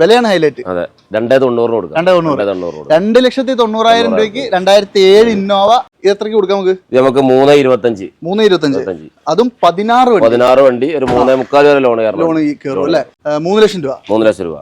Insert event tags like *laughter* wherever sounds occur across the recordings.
വിലയാണ് ഹൈലൈറ്റ് അതെ. രണ്ടേ തൊണ്ണൂറിന് കൊടുക്കാം. രണ്ടേ തൊണ്ണൂറ്. രണ്ടേ ലക്ഷത്തി തൊണ്ണൂറായിരം രൂപയ്ക്ക് രണ്ടായിരത്തി ഏഴ് ഇന്നോവ ഇത് എത്രയ്ക്ക് കൊടുക്കാം നമുക്ക്? നമുക്ക് മൂന്ന് ഇരുപത്തഞ്ച്. മൂന്ന് ഇരുപത്തഞ്ച്. അതും പതിനാറ് വണ്ടി. പതിനാറ് വണ്ടി ഒരു മൂന്നേ മുക്കാൽ വരെ ലോൺ ലോൺ കയറും അല്ലേ? മൂന്ന് ലക്ഷം രൂപ. മൂന്ന് ലക്ഷം രൂപ.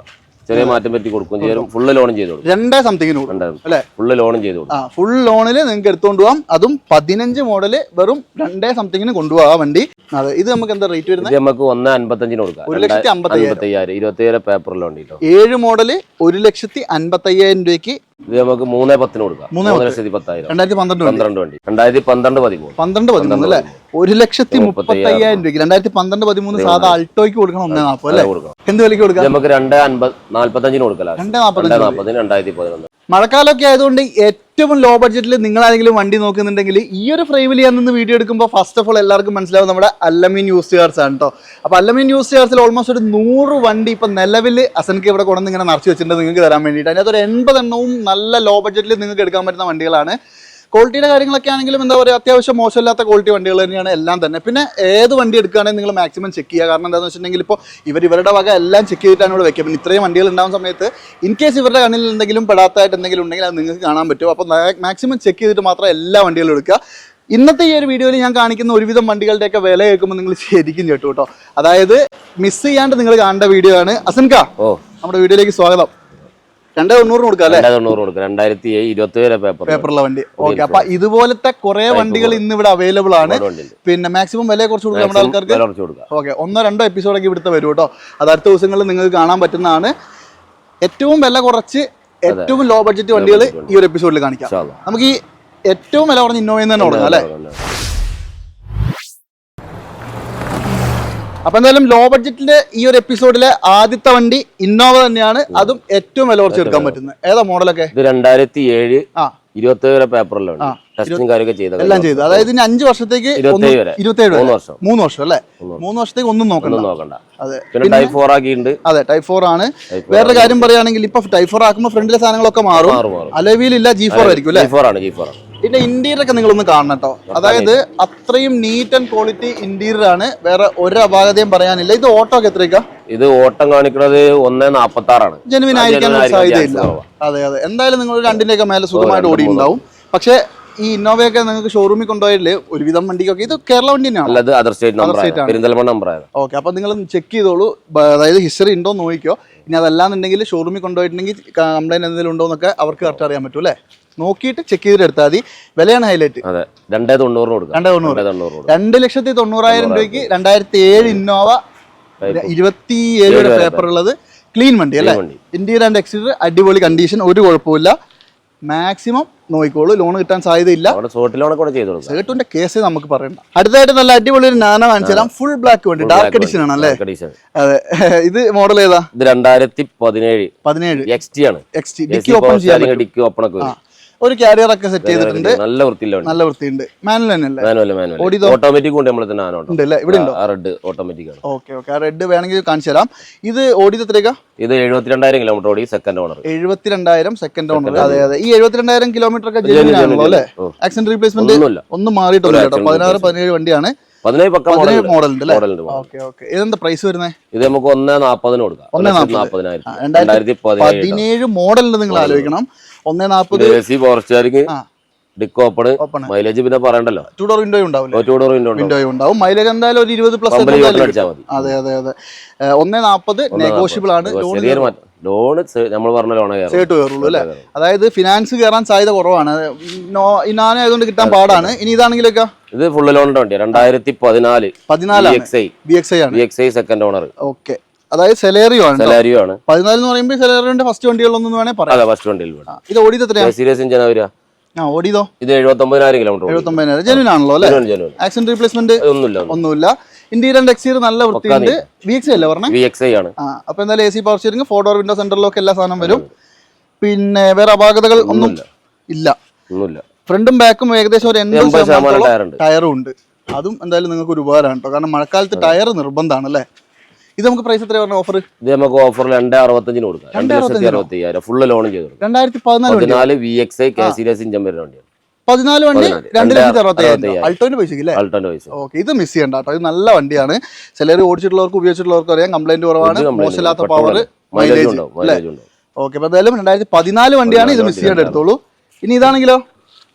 ചെറിയ മാറ്റം പറ്റി കൊടുക്കും ചെയ്യും. ഫുള്ള് ലോണും ചെയ്തു രണ്ടേ സംതിങ്ങിന് അല്ലേ? ഫുള്ള് ലോണും ചെയ്തു ആ ഫുൾ ലോണിൽ നിങ്ങൾക്ക് എടുത്തുകൊണ്ട് പോകാം അതും പതിനഞ്ച് മോഡൽ വെറും രണ്ടേ സംതിങ്ങിന് കൊണ്ടുപോകാം വണ്ടി. അതെ ഇത് നമുക്ക് എന്താ റേറ്റ് വരുന്നത്? നമുക്ക് ഒന്ന് അൻപത്തഞ്ചിന് കൊടുക്കാം. ഒരു ലക്ഷത്തി അമ്പത്തി അയ്യായിരം ഇരുപത്തിയേഴ് പേപ്പറിൽ വണ്ടി കേട്ടോ ഏഴ് മോഡൽ ഒരു ലക്ഷത്തി അൻപത്തയ്യായിരം രൂപയ്ക്ക് ഇത് നമുക്ക് മൂന്നേ പത്തിന് കൊടുക്കാം. മൂന്നേ പത്തായിരം. രണ്ടായിരത്തി പന്ത്രണ്ട് വണ്ടി പന്ത്രണ്ട് വണ്ടി. രണ്ടായിരത്തി പന്ത്രണ്ട് പതിമൂന്ന്. പന്ത്രണ്ട് പതിമൂന്ന് അല്ലേ? ഒരു ലക്ഷത്തി മുപ്പത്തയ്യായിരം രൂപയ്ക്ക്. രണ്ടായിരത്തി പന്ത്രണ്ട് പതിമൂന്ന്. സാധാ അൾട്ടോയ്ക്ക് കൊടുക്കണം ഒന്നേ നാൽപ്പത് അല്ലേ? കൊടുക്കണം. എന്ത് വിലയ്ക്ക് കൊടുക്കാം? നമുക്ക് രണ്ട് അൻപത് നാല്പത്തഞ്ചിന് കൊടുക്കലാണ് രണ്ട് നാൽപ്പതിന് രണ്ടായിരത്തി പതിനൊന്ന് മഴക്കാലമൊക്കെ ആയതുകൊണ്ട് ഏറ്റവും ലോ ബഡ്ജറ്റിൽ നിങ്ങൾ ആരെങ്കിലും വണ്ടി നോക്കുന്നുണ്ടെങ്കിൽ ഈ ഒരു ഫ്രെയിമിൽ ഞാൻ നിന്ന് വീഡിയോ എടുക്കുമ്പോൾ ഫസ്റ്റ് ഓഫ് ഓൾ എല്ലാവർക്കും മനസ്സിലാവും നമ്മുടെ അല്ലമീൻ യൂസ് ചേർസ് ആണ് കേട്ടോ അപ്പോൾ അല്ലമീൻ യൂസ് കാർസിൽ ഓൾമോസ്റ്റ് ഒരു നൂറ് വണ്ടി ഇപ്പം നിലവിൽ അസൻക്ക് ഇവിടെ കൊണ്ടുവന്ന് ഇങ്ങനെ നിറച്ച് വെച്ചിട്ടുണ്ട് നിങ്ങൾക്ക് തരാൻ വേണ്ടിയിട്ട്. അതിനകത്ത് ഒരു എൺപത് എണ്ണവും നല്ല ലോ ബഡ്ജറ്റിൽ നിങ്ങൾക്ക് എടുക്കാൻ പറ്റുന്ന വണ്ടികളാണ്. ക്വാളിറ്റിയുടെ കാര്യങ്ങളൊക്കെ ആണെങ്കിലും എന്താ പറയുക അത്യാവശ്യം മോശമില്ലാത്ത ക്വാളിറ്റി വണ്ടികൾ തന്നെയാണ് എല്ലാം തന്നെ. പിന്നെ ഏത് വണ്ടി എടുക്കുകയാണെങ്കിൽ നിങ്ങൾ മാക്സിമം ചെക്ക് ചെയ്യുക. കാരണം എന്താണെന്ന് വെച്ചിട്ടുണ്ടെങ്കിൽ ഇപ്പോൾ ഇവർ ഇവരുടെ വക എല്ലാം ചെക്ക് ചെയ്തിട്ടാണ് ഇവിടെ വെക്കുക. പിന്നെ ഇത്രയും വണ്ടികൾ ഉണ്ടാകുന്ന സമയത്ത് ഇൻ കേസ് ഇവരുടെ കണ്ണിൽ എന്തെങ്കിലും പെടാത്തതായിട്ട് എന്തെങ്കിലും ഉണ്ടെങ്കിൽ അത് നിങ്ങൾക്ക് കാണാൻ പറ്റും. അപ്പോൾ മാക്സിമം ചെക്ക് ചെയ്തിട്ട് മാത്രം എല്ലാ വണ്ടികളും എടുക്കുക. ഇന്നത്തെ ഈ ഒരു വീഡിയോയിൽ ഞാൻ കാണിക്കുന്ന ഒരുവിധം വണ്ടികളുടെയൊക്കെ വില കേൾക്കുമ്പോൾ നിങ്ങൾ ശരിക്കും കേട്ടു കേട്ടോ. അതായത് മിസ് ചെയ്യാണ്ട് നിങ്ങൾ കാണേണ്ട വീഡിയോ ആണ്. അസൻക ഓ. നമ്മുടെ വീഡിയോയിലേക്ക് സ്വാഗതം. രണ്ടേ തൊണ്ണൂറിന് കൊടുക്കാം അല്ലേ? രണ്ടേ തൊണ്ണൂറ് കൊടുക്കാം. രണ്ടായിരത്തി ഏഴ് ഇരുപത്തി ഏഴ് പേപ്പർ പേപ്പറുള്ള വണ്ടി. ഓക്കെ അപ്പൊ ഇതുപോലത്തെ കുറെ വണ്ടികൾ ഇന്ന് ഇവിടെ അവൈലബിൾ ആണ്. പിന്നെ മാക്സിമം വില കുറച്ച് കൊടുക്കാം നമ്മുടെ ആൾക്കാർക്ക്. ഓക്കെ ഒന്നോ രണ്ടോ എപ്പിസോഡൊക്കെ ഇവിടുത്തെ വരും കേട്ടോ അത് അടുത്ത ദിവസങ്ങളിൽ നിങ്ങൾക്ക് കാണാൻ പറ്റുന്നതാണ്. ഏറ്റവും വില കുറച്ച് ഏറ്റവും ലോ ബഡ്ജറ്റ് വണ്ടികൾ ഈ ഒരു എപ്പിസോഡിൽ കാണിക്കാം. നമുക്ക് ഈ ഏറ്റവും വില കുറഞ്ഞ ഇന്നോവയിൽ നിന്ന് തന്നെ തുടങ്ങാം അല്ലേ? അപ്പൊ എന്തായാലും ലോ ബഡ്ജറ്റിന്റെ ഈ ഒരു എപ്പിസോഡിലെ ആദ്യത്തെ വണ്ടി ഇന്നോവ തന്നെയാണ്. അതും ഏറ്റവും വില കുറച്ച് എടുക്കാൻ പറ്റുന്നത്. ഏതാ മോഡലൊക്കെ ഇത് രണ്ടായിരത്തി ഏഴ് ഇരുപത്തി ഏഴ് പേപ്പറിലാണ്. ടെസ്റ്റും കാര്യമൊക്കെ ചെയ്തത് എല്ലാം ചെയ്തു. അതായത് ഇനി അഞ്ച് വർഷത്തേക്ക് മൂന്ന് വർഷം. മൂന്ന് വർഷം അല്ലേ? മൂന്ന് വർഷത്തേക്ക് ഒന്നും നോക്കണ്ട. നോക്കണ്ട. അതെ. പിന്നെ ടൈപ്പ് ഫോർ ആക്കിയിട്ടുണ്ട്. അതെ ടൈപ്പ് ഫോർ ആണ്. വേറെ വേറൊരു കാര്യം പറയുകയാണെങ്കിൽ ഇപ്പൊ ടൈപ്പ് ഫോർ ആക്കുമ്പോൾ ഫ്രണ്ടിലെ സാധനങ്ങളൊക്കെ മാറും. അലവിയിലില്ല ജി ഫോർ ആയിരിക്കും അല്ലേ? ജി ഫോർ ആണ് ജി ഫോർ ആണ്. ഇതിന്റെ ഇന്റീരിയർ ഒക്കെ നിങ്ങളൊന്ന് കാണണം കേട്ടോ അതായത് അത്രയും നീറ്റ് ആൻഡ് ക്വാളിറ്റി ഇന്റീരിയർ ആണ്. വേറെ ഒരു അപാകതയും പറയാനില്ല. ഇത് ഓട്ടോ ഒക്കെ എത്രയ്ക്കാ ഇത് ഓട്ടം കാണിക്കുന്നത് ഒന്നേ നാപ്പത്തി ആറാണ് ജെനുവിൻ ആയിരിക്കാൻ സാധ്യതയില്ല. അതെ അതെ. എന്തായാലും നിങ്ങൾ രണ്ടിന്റെ ഒക്കെ മേലെ സുഖമായിട്ട് ഉണ്ടാവും പക്ഷേ ഈ ഇന്നോവയൊക്കെ നിങ്ങൾക്ക് ഷോറൂമിൽ കൊണ്ടുപോയില്ലേ ഒരുവിധം വണ്ടിക്കൊക്കെ ഇത് കേരള വണ്ടി തന്നെയാണ്? ഓക്കെ അപ്പൊ നിങ്ങൾ ചെക്ക് ചെയ്തോളൂ. അതായത് ഹിസ്റ്ററി ഉണ്ടോ എന്ന് നോക്കിക്കോ. ഇനി അതല്ലാന്നുണ്ടെങ്കിൽ ഷോറൂമിൽ കൊണ്ടുപോയിട്ടുണ്ടെങ്കിൽ കംപ്ലൈന്റ് എന്തെങ്കിലും ഉണ്ടോ എന്നൊക്കെ അവർക്ക് കറക്റ്റ് അറിയാൻ പറ്റും അല്ലേ? നോക്കിയിട്ട് ചെക്ക് ചെയ്തിട്ട് എടുത്താൽ മതി. വിലയാണ് ഹൈലൈറ്റ് അതെ രണ്ടേ തൊണ്ണൂറിന് കൊടുക്കാം. രണ്ടേ തൊണ്ണൂറ്. രണ്ടേ ലക്ഷത്തി തൊണ്ണൂറായിരം രൂപയ്ക്ക് രണ്ടായിരത്തി ഏഴ് ഇന്നോവ ഇരുപത്തി ഏഴ് പേപ്പർ ഉള്ളത്. ക്ലീൻ വണ്ടി അല്ലേ. ഇന്റീരിയർ ആൻഡ് എക്സ്റ്റീരിയർ അടിപൊളി കണ്ടീഷൻ ഒരു കുഴപ്പമില്ല മാക്സിമം നോക്കിക്കോളൂ. ലോൺ കിട്ടാൻ സാധ്യതയില്ല. സേട്ടുന്റെ കേസ് നമുക്ക് പറയണ്ട. അടുത്തായിട്ട് നല്ല അടിപൊളി ഒരു നാന കാണിച്ചു തരാം ഫുൾ ബ്ലാക്ക് വണ്ടി. ഡാർക്ക് എഡിഷൻ ആണ് അല്ലേ അതെ. ഇത് മോഡൽ ഏതാ? ഇത് രണ്ടായിരത്തി പതിനേഴ്. പതിനേഴ്. എക്സ് ടി ആണ്. എക്സ് ടി ഡിക്കി ഓപ്പൺ ചെയ്യാൻ ഡിക്കി ഓപ്പൺ ഒക്കെ. ഒരു കാരിയർ ഒക്കെ സെറ്റ് ചെയ്തിട്ടുണ്ട്. നല്ല വൃത്തിയില്ല നല്ല വൃത്തിയുണ്ട്. മാനുവൽ മാനുവൽ ഓട്ടോമാറ്റിക് ഉണ്ട് നമ്മളെ തന്നെ ഉണ്ട് അല്ലേ ഇവിടെ ഉണ്ടോ? റെഡ് ഓട്ടോമാറ്റിക് ആണ്. Okay okay. ആ റെഡ് വേണമെങ്കിൽ കാണിച്ചു തരാം. ഇത് ഓടിയത് എത്രയൊക്കെ ഇത് എഴുപത്തിരണ്ടായിരം കിലോമീറ്റർ ഓടി സെക്കൻഡ് ഓണർ എഴുപത്തിരണ്ടായിരം സെക്കൻഡ് ഓണർ അതെ അതെ. ഈ എഴുപത്തിരണ്ടായിരം കിലോമീറ്റർ ഒക്കെ ജെന്യൂൻ ആണല്ലോ അല്ലേ? ആക്സിഡന്റ് റീപ്ലേസ്മെന്റ് ഒന്നും മാറിയിട്ടില്ല കേട്ടോ. പതിനാറ് പതിനേഴ് വണ്ടിയാണ്. ഇതെന്താ പ്രൈസ് വരുന്നത് ഇത് നമുക്ക് ഒന്നേ നാപ്പതിന് കൊടുക്കാം. പതിനേഴ് മോഡലിന് നിങ്ങൾ ആലോചിക്കണം. ഒന്നേ നാൽപ്പത് പവർ ഡിക്ക് ഓപ്പൺ മൈലേജ് പിന്നെ പറയണ്ടല്ലോ? ടു ഡോർ വിൻഡോ ഉണ്ടാവില്ല ടൂ ഡോർ വിൻഡോ വിൻഡോ ഉണ്ടാവും. മൈലേജ് എന്തായാലും ഒരു ഇരുപത് പ്ലസ് അതെ അതെ അതെ. ഒന്നേ നാൽപ്പത് നെഗോഷ്യബിൾ ആണ്. ലോൺ നമ്മൾ പറഞ്ഞ ലോണേ കയറും. സേട്ട് കയറുള്ളൂ അല്ലേ? അതായത് ഫിനാൻസ് കയറാൻ സാധ്യത കുറവാണ്. ഇനാന ആയതുകൊണ്ട് കിട്ടാൻ പാടാണ്. ഇനി ഇതാണെങ്കിലൊക്കെ? ഇത് ഫുള്ള് ലോണിന്റെ വണ്ടി രണ്ടായിരത്തി പതിനാല് പതിനാലാണ്. X I B X I ആണ്. B X I second owner okay അതായത് സെലേറിയോ ആണ് സെലേറിയോ ആണ്. പതിനാല് എന്ന് പറയുമ്പോൾ സെലേറിയോന്റെ ഫസ്റ്റ് വണ്ടികളൊന്നും വേണേ പറയാം. അതെ ഫസ്റ്റ് വണ്ടിയിൽ ഇത് ഓടിയത് എത്രയാണ് സീരിയസ് എഞ്ചിൻ വരിക? ആ ഓടിയതോ? ഇത് എഴുപത്തൊമ്പതിനായിരം കിലോമീറ്റർ എഴുപത്തൊമ്പതിനായിരം. ജെനുവിൻ ആണല്ലോ അല്ലേ? ആക്സിഡന്റ് റീപ്ലേസ്മെന്റ് ഒന്നുമില്ല ഒന്നുമില്ല. ഇന്റീരിയർ ആൻഡ് എക്സ്റ്റീരിയർ നല്ല വൃത്തിയുണ്ട്. വി എക്സ് അല്ലേ പറഞ്ഞേ? വി എക്സ് ഐ ആണ്. അപ്പോൾ അപ്പൊ എന്തായാലും A C power steering four door window സെന്ററിലൊക്കെ എല്ലാ സാധനം വരും. പിന്നെ വേറെ അപാകതകൾ ഒന്നും ഇല്ല. ഒന്നുമില്ല. ഫ്രണ്ടും ബാക്കും ഏകദേശം ഒരു എൺപത് ശതമാനം ടയറും ഉണ്ട്. അതും എന്തായാലും നിങ്ങൾക്ക് ഒരു ഉപകാരമാണ് കേട്ടോ കാരണം മഴക്കാലത്ത് ടയർ നിർബന്ധമാണ് അല്ലേ? ഇത് നമുക്ക് പ്രൈസ് എത്ര പറഞ്ഞ ഓഫർ ഇത് നമുക്ക് ഓഫർ രണ്ട് അറുപത്തഞ്ചിന് കൊടുക്കാം. രണ്ട് ലക്ഷത്തി അറുപത്തി അയ്യായിരം ഫുള്ള് ലോണും ചെയ്ത് കൊടുക്കാം. രണ്ടായിരത്തി പതിനാല് V X I K series ഇഞ്ചം വരുന്ന വണ്ടിയാണ്. പതിനാല് വണ്ടി. രണ്ട് ലക്ഷത്തി അറുപത്തയ്യായിരം. അൾട്ടോന്റെ പൈസ അല്ലേ അൾട്ടോന്റെ പൈസ ഓക്കെ ഇത് മിസ് ചെയ്യണ്ട കേട്ടോ. ഇത് നല്ല വണ്ടിയാണ്. ചിലർ ഓടിച്ചിട്ടുള്ളവർക്ക് ഉപയോഗിച്ചിട്ടുള്ളവർക്ക് അറിയാം. കംപ്ലൈന്റ് കുറവാണ്. മോശമില്ലാത്ത. പവർ മൈലേജ് ഉണ്ടാവും ഓക്കെ അപ്പൊ എന്തായാലും രണ്ടായിരത്തി പതിനാല് വണ്ടിയാണ് ഇത് മിസ് ചെയ്യേണ്ട എടുത്തോളൂ. ഇനി ഇതാണെങ്കിലോ?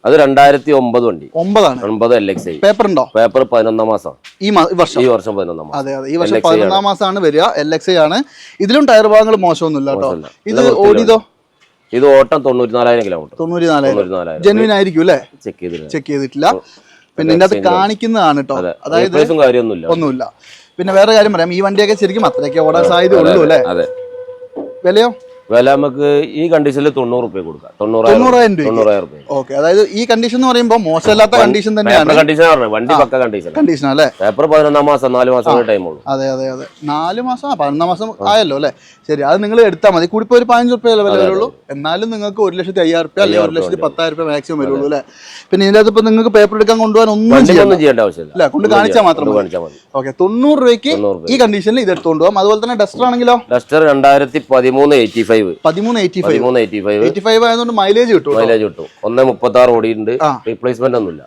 അത് രണ്ടായിരത്തി ഒമ്പത് വണ്ടി. ഒമ്പതാണ്. ഒമ്പത് എൽ എക്സ് ഐ പേപ്പർ ഉണ്ടോ പേപ്പർ പതിനൊന്നാം മാസം. ഈ വർഷം. ഈ വർഷം പതിനൊന്നാം മാസം. അതെ അതെ. ഈ വർഷം പതിനൊന്നാം മാസമാണ് വരിക. എൽ എക്സ് ഐ ആണ്. ഇതിലും ടയർ ഭാഗങ്ങൾ മോശമൊന്നുമില്ല കേട്ടോ. ഇത്. ഓടിയതോ? ഇത് ഓട്ടം തൊണ്ണൂറ്റിനാലായിരം കിലോമീറ്റർ തൊണ്ണൂറ്റി ജെന്വിൻ ആയിരിക്കും അല്ലേ ചെക്ക് ചെയ്തില്ല. ചെക്ക് ചെയ്തിട്ടില്ല. പിന്നെ ഇതിനകത്ത് കാണിക്കുന്നതാണ് കേട്ടോ. അതായത് ഒന്നുമില്ല. പിന്നെ വേറെ കാര്യം പറയാം. ഈ വണ്ടിയൊക്കെ ശരിക്കും അത്രയൊക്കെ ഓടാൻ സാധ്യത ഉള്ളൂ അല്ലേ? അതെ. വിലയോ? വില നമുക്ക് ഈ കണ്ടീഷനിൽ തൊണ്ണൂറ് റുപ്യ കൊടുക്കാം. തൊണ്ണൂറായിരം തൊണ്ണൂറായിരം റുപ്യ. ഓക്കെ. അതായത് ഈ കണ്ടീഷൻ എന്ന് പറയുമ്പോൾ മോശമില്ലാത്ത കണ്ടീഷൻ തന്നെയാണ്. കണ്ടീഷൻ പറഞ്ഞത് വണ്ടി പക്ക കണ്ടീഷൻ കണ്ടീഷൻ അല്ലേ? പേപ്പർ പതിനൊന്നാം മാസം നാല് മാസം ടൈം ഉള്ളൂ. അതെ അതെ അതെ. നാല് മാസം പതിനൊന്നാം മാസം ആയല്ലോ അല്ലേ? ശരി അത് നിങ്ങൾ എടുത്താൽ മതി. കൂടിപ്പോ ഒരു പതിനഞ്ച് റുപ്യ വില വരുള്ളൂ? എന്നാലും നിങ്ങൾക്ക് ഒരു ലക്ഷത്തി അയ്യായിരം റുപ്യ അല്ലെങ്കിൽ ഒരു ലക്ഷത്തി പത്തായിരം റുപ്യ മാക്സിമം വരുള്ളൂ അല്ലേ? പിന്നെ ഇതിന്റെ അകത്ത് ഇപ്പൊ നിങ്ങൾക്ക് പേപ്പർ എടുക്കാൻ കൊണ്ടുപോകാൻ ഒന്നും ചെയ്യേണ്ട. ആവശ്യമില്ല. അല്ല? കൊണ്ട് കാണിച്ചാൽ മാത്രം ഓക്കെ തൊണ്ണൂറ് രൂപയ്ക്ക് ഈ കണ്ടീഷനിൽ ഇത് എടുത്തുകൊണ്ട് പോകാം അതുപോലെ തന്നെ ഡസ്റ്റർ ആണെങ്കിലോ? ഡസ്റ്റർ രണ്ടായിരത്തി പതിമൂന്ന് എയ്റ്റി ഫൈവ് പതിമൂന്ന് എയ്റ്റി ഫൈവ് പതിമൂന്ന് എയ്റ്റി ഫൈവ് എയ്റ്റി ഫൈവ് ആയതുകൊണ്ട് മൈലേജ് കിട്ടും മൈലേജ് കിട്ടും. ഒന്നേ മുപ്പത്തി ആറ് ഓടിയുണ്ട് റീപ്ലേസ്മെന്റ് ഒന്നുമില്ല.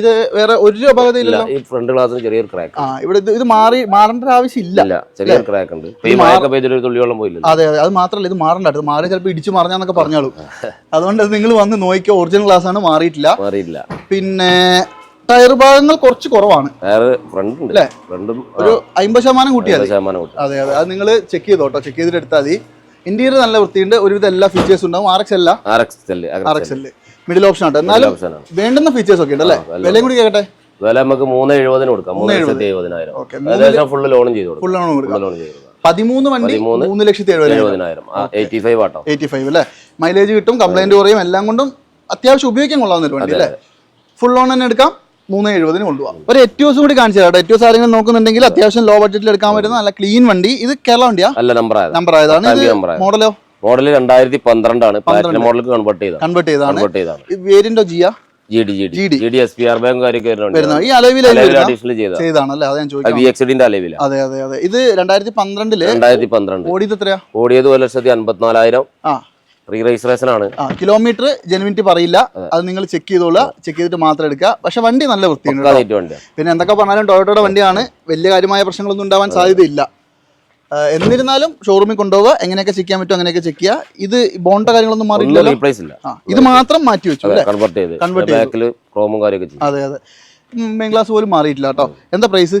ഇത് വേറെ ഒരു അപകടയില്ലല്ലോ ഈ ഫ്രണ്ട് ഗ്ലാസ്സിന് ചെറിയൊരു ക്രാക്ക് ആ ഇവിടെ ഇത് മാറി മാറേണ്ട ആവശ്യമില്ല ചെറിയൊരു ക്രാക്ക് ഉണ്ട്. ഈ മഴയൊക്കെ പെയ്തിട്ട് ഒരു തുള്ളി പോയില്ല അതെ അതെ അത് മാത്രമല്ല ഇത് മാറണ്ട ഇത് മാറി ചിലപ്പോൾ ഇടിച്ചു മറിഞ്ഞാന്നൊക്കെ പറഞ്ഞോളൂ. അതുകൊണ്ട് നിങ്ങൾ വന്ന് നോക്കിയ ഒറിജിനൽ ഗ്ലാസ് ആണ് മാറിയിട്ടില്ല. മാറിയില്ല പിന്നെ ടയർ ഭാഗങ്ങൾ കുറച്ച് കുറവാണ്. വേറെ ഫ്രണ്ട് അല്ലേ? ഫ്രണ്ടും ഒരു അമ്പത് ശതമാനം കൂട്ടിയാൽ അതെ അതെ അത് നിങ്ങൾ ചെക്ക് ചെയ്തോട്ടോ. ചെക്ക് ചെയ്തിട്ട് എടുത്താൽ മതി. ഇന്റീരിയർ നല്ല വൃത്തിയുണ്ട് ഒരുവിധം എല്ലാ ഫീച്ചേഴ്സും ഉണ്ടാവും. ആർ എക്സ് അല്ല R X R X L middle option ആട്ടെ. എന്നാലും വേണ്ടുന്ന ഫീച്ചേഴ്സ് ഒക്കെ ഉണ്ട് അല്ലേ വിലയും കൂടി കേട്ടെ വില നമുക്ക് മൂന്ന് എഴുപതിന് കൊടുക്കാം. മൂന്ന് ലക്ഷത്തി എഴുപതിനായിരം. ഫുൾ ലോണും ചെയ്ത് കൊടുക്കാം. ഫുൾ ലോണും കൊടുക്കാം. പതിമൂന്ന് വണ്ടി മൂന്ന് ലക്ഷത്തി എഴുപതിനായിരം. എഴുപതിനായിരം. എയ്റ്റി ഫൈവ് ആട്ടോ. എയ്റ്റി ഫൈവ് അല്ലേ? മൈലേജ് കിട്ടും കംപ്ലൈന്റ് കുറയും എല്ലാം കൊണ്ടും അത്യാവശ്യം ഉപയോഗിക്കാൻ കൊള്ളാവുന്ന ഒരു വണ്ടി അല്ലേ? ഫുൾ ലോൺ തന്നെ എടുക്കാം. മൂന്ന് എഴുപതിന് കൊണ്ടുപോകാം ഒരു എറ്റിയോസ് കൂടി കാണിച്ചു തരാം എറ്റിയോസ് ആരെങ്കിലും നോക്കുന്നുണ്ടെങ്കിൽ അത്യാവശ്യം ലോ ബഡ്ജറ്റിൽ എടുക്കാൻ പറ്റുന്ന നല്ല ക്ലീൻ വണ്ടി. ഇത് കേരള വണ്ടിയാ? അല്ല നമ്പർ നമ്പർ ആയതാണ് മോഡലോ മോഡൽ രണ്ടായിരത്തി പന്ത്രണ്ടാണ്. മോഡൽ കൺവേർട്ട് ചെയ്താണ് കൺവേർട്ട് ചെയ്തതാണ്. കൺവേർട്ട് ചെയ്താണ് വേരിയന്റോ ജിയ ഇത് രണ്ടായിരത്തി പന്ത്രണ്ടിൽ ഓടിയത് എത്രയാ? ഓടിയത് ഒരു ലക്ഷത്തി അൻപത്തിനാലായിരം. ആ. റീ ആണ് കിലോമീറ്റർ ജെനുവിനിറ്റി പറയില്ല. അത് നിങ്ങൾ ചെക്ക് ചെയ്തോളുക. ചെക്ക് ചെയ്തിട്ട് മാത്രം എടുക്കുക. പക്ഷെ വണ്ടി നല്ല വൃത്തിയുണ്ട്. പിന്നെ എന്തൊക്കെ പറഞ്ഞാലും ടൊയോട്ടയുടെ വണ്ടിയാണ്. വലിയ കാര്യമായ പ്രശ്നങ്ങളൊന്നും ഉണ്ടാവാൻ സാധ്യതയില്ല. എന്നിരുന്നാലും ഷോറൂമിൽ കൊണ്ടുപോവുക. എങ്ങനെയൊക്കെ ചെക്ക് ചെയ്യാൻ പറ്റും അങ്ങനെയൊക്കെ ചെക്ക് ചെയ്യുക ഇത് ബോണ്ട കാര്യങ്ങളൊന്നും ആ ഇത് മാത്രം മാറ്റി വെച്ചു കൺവേർട്ട് ചെയ്ത്. Convert ചെയ്തു. അതെ അതെ. മെയിൻ ഗ്ലാസ് പോലും മാറിയിട്ടില്ല കേട്ടോ. എന്താ പ്രൈസ്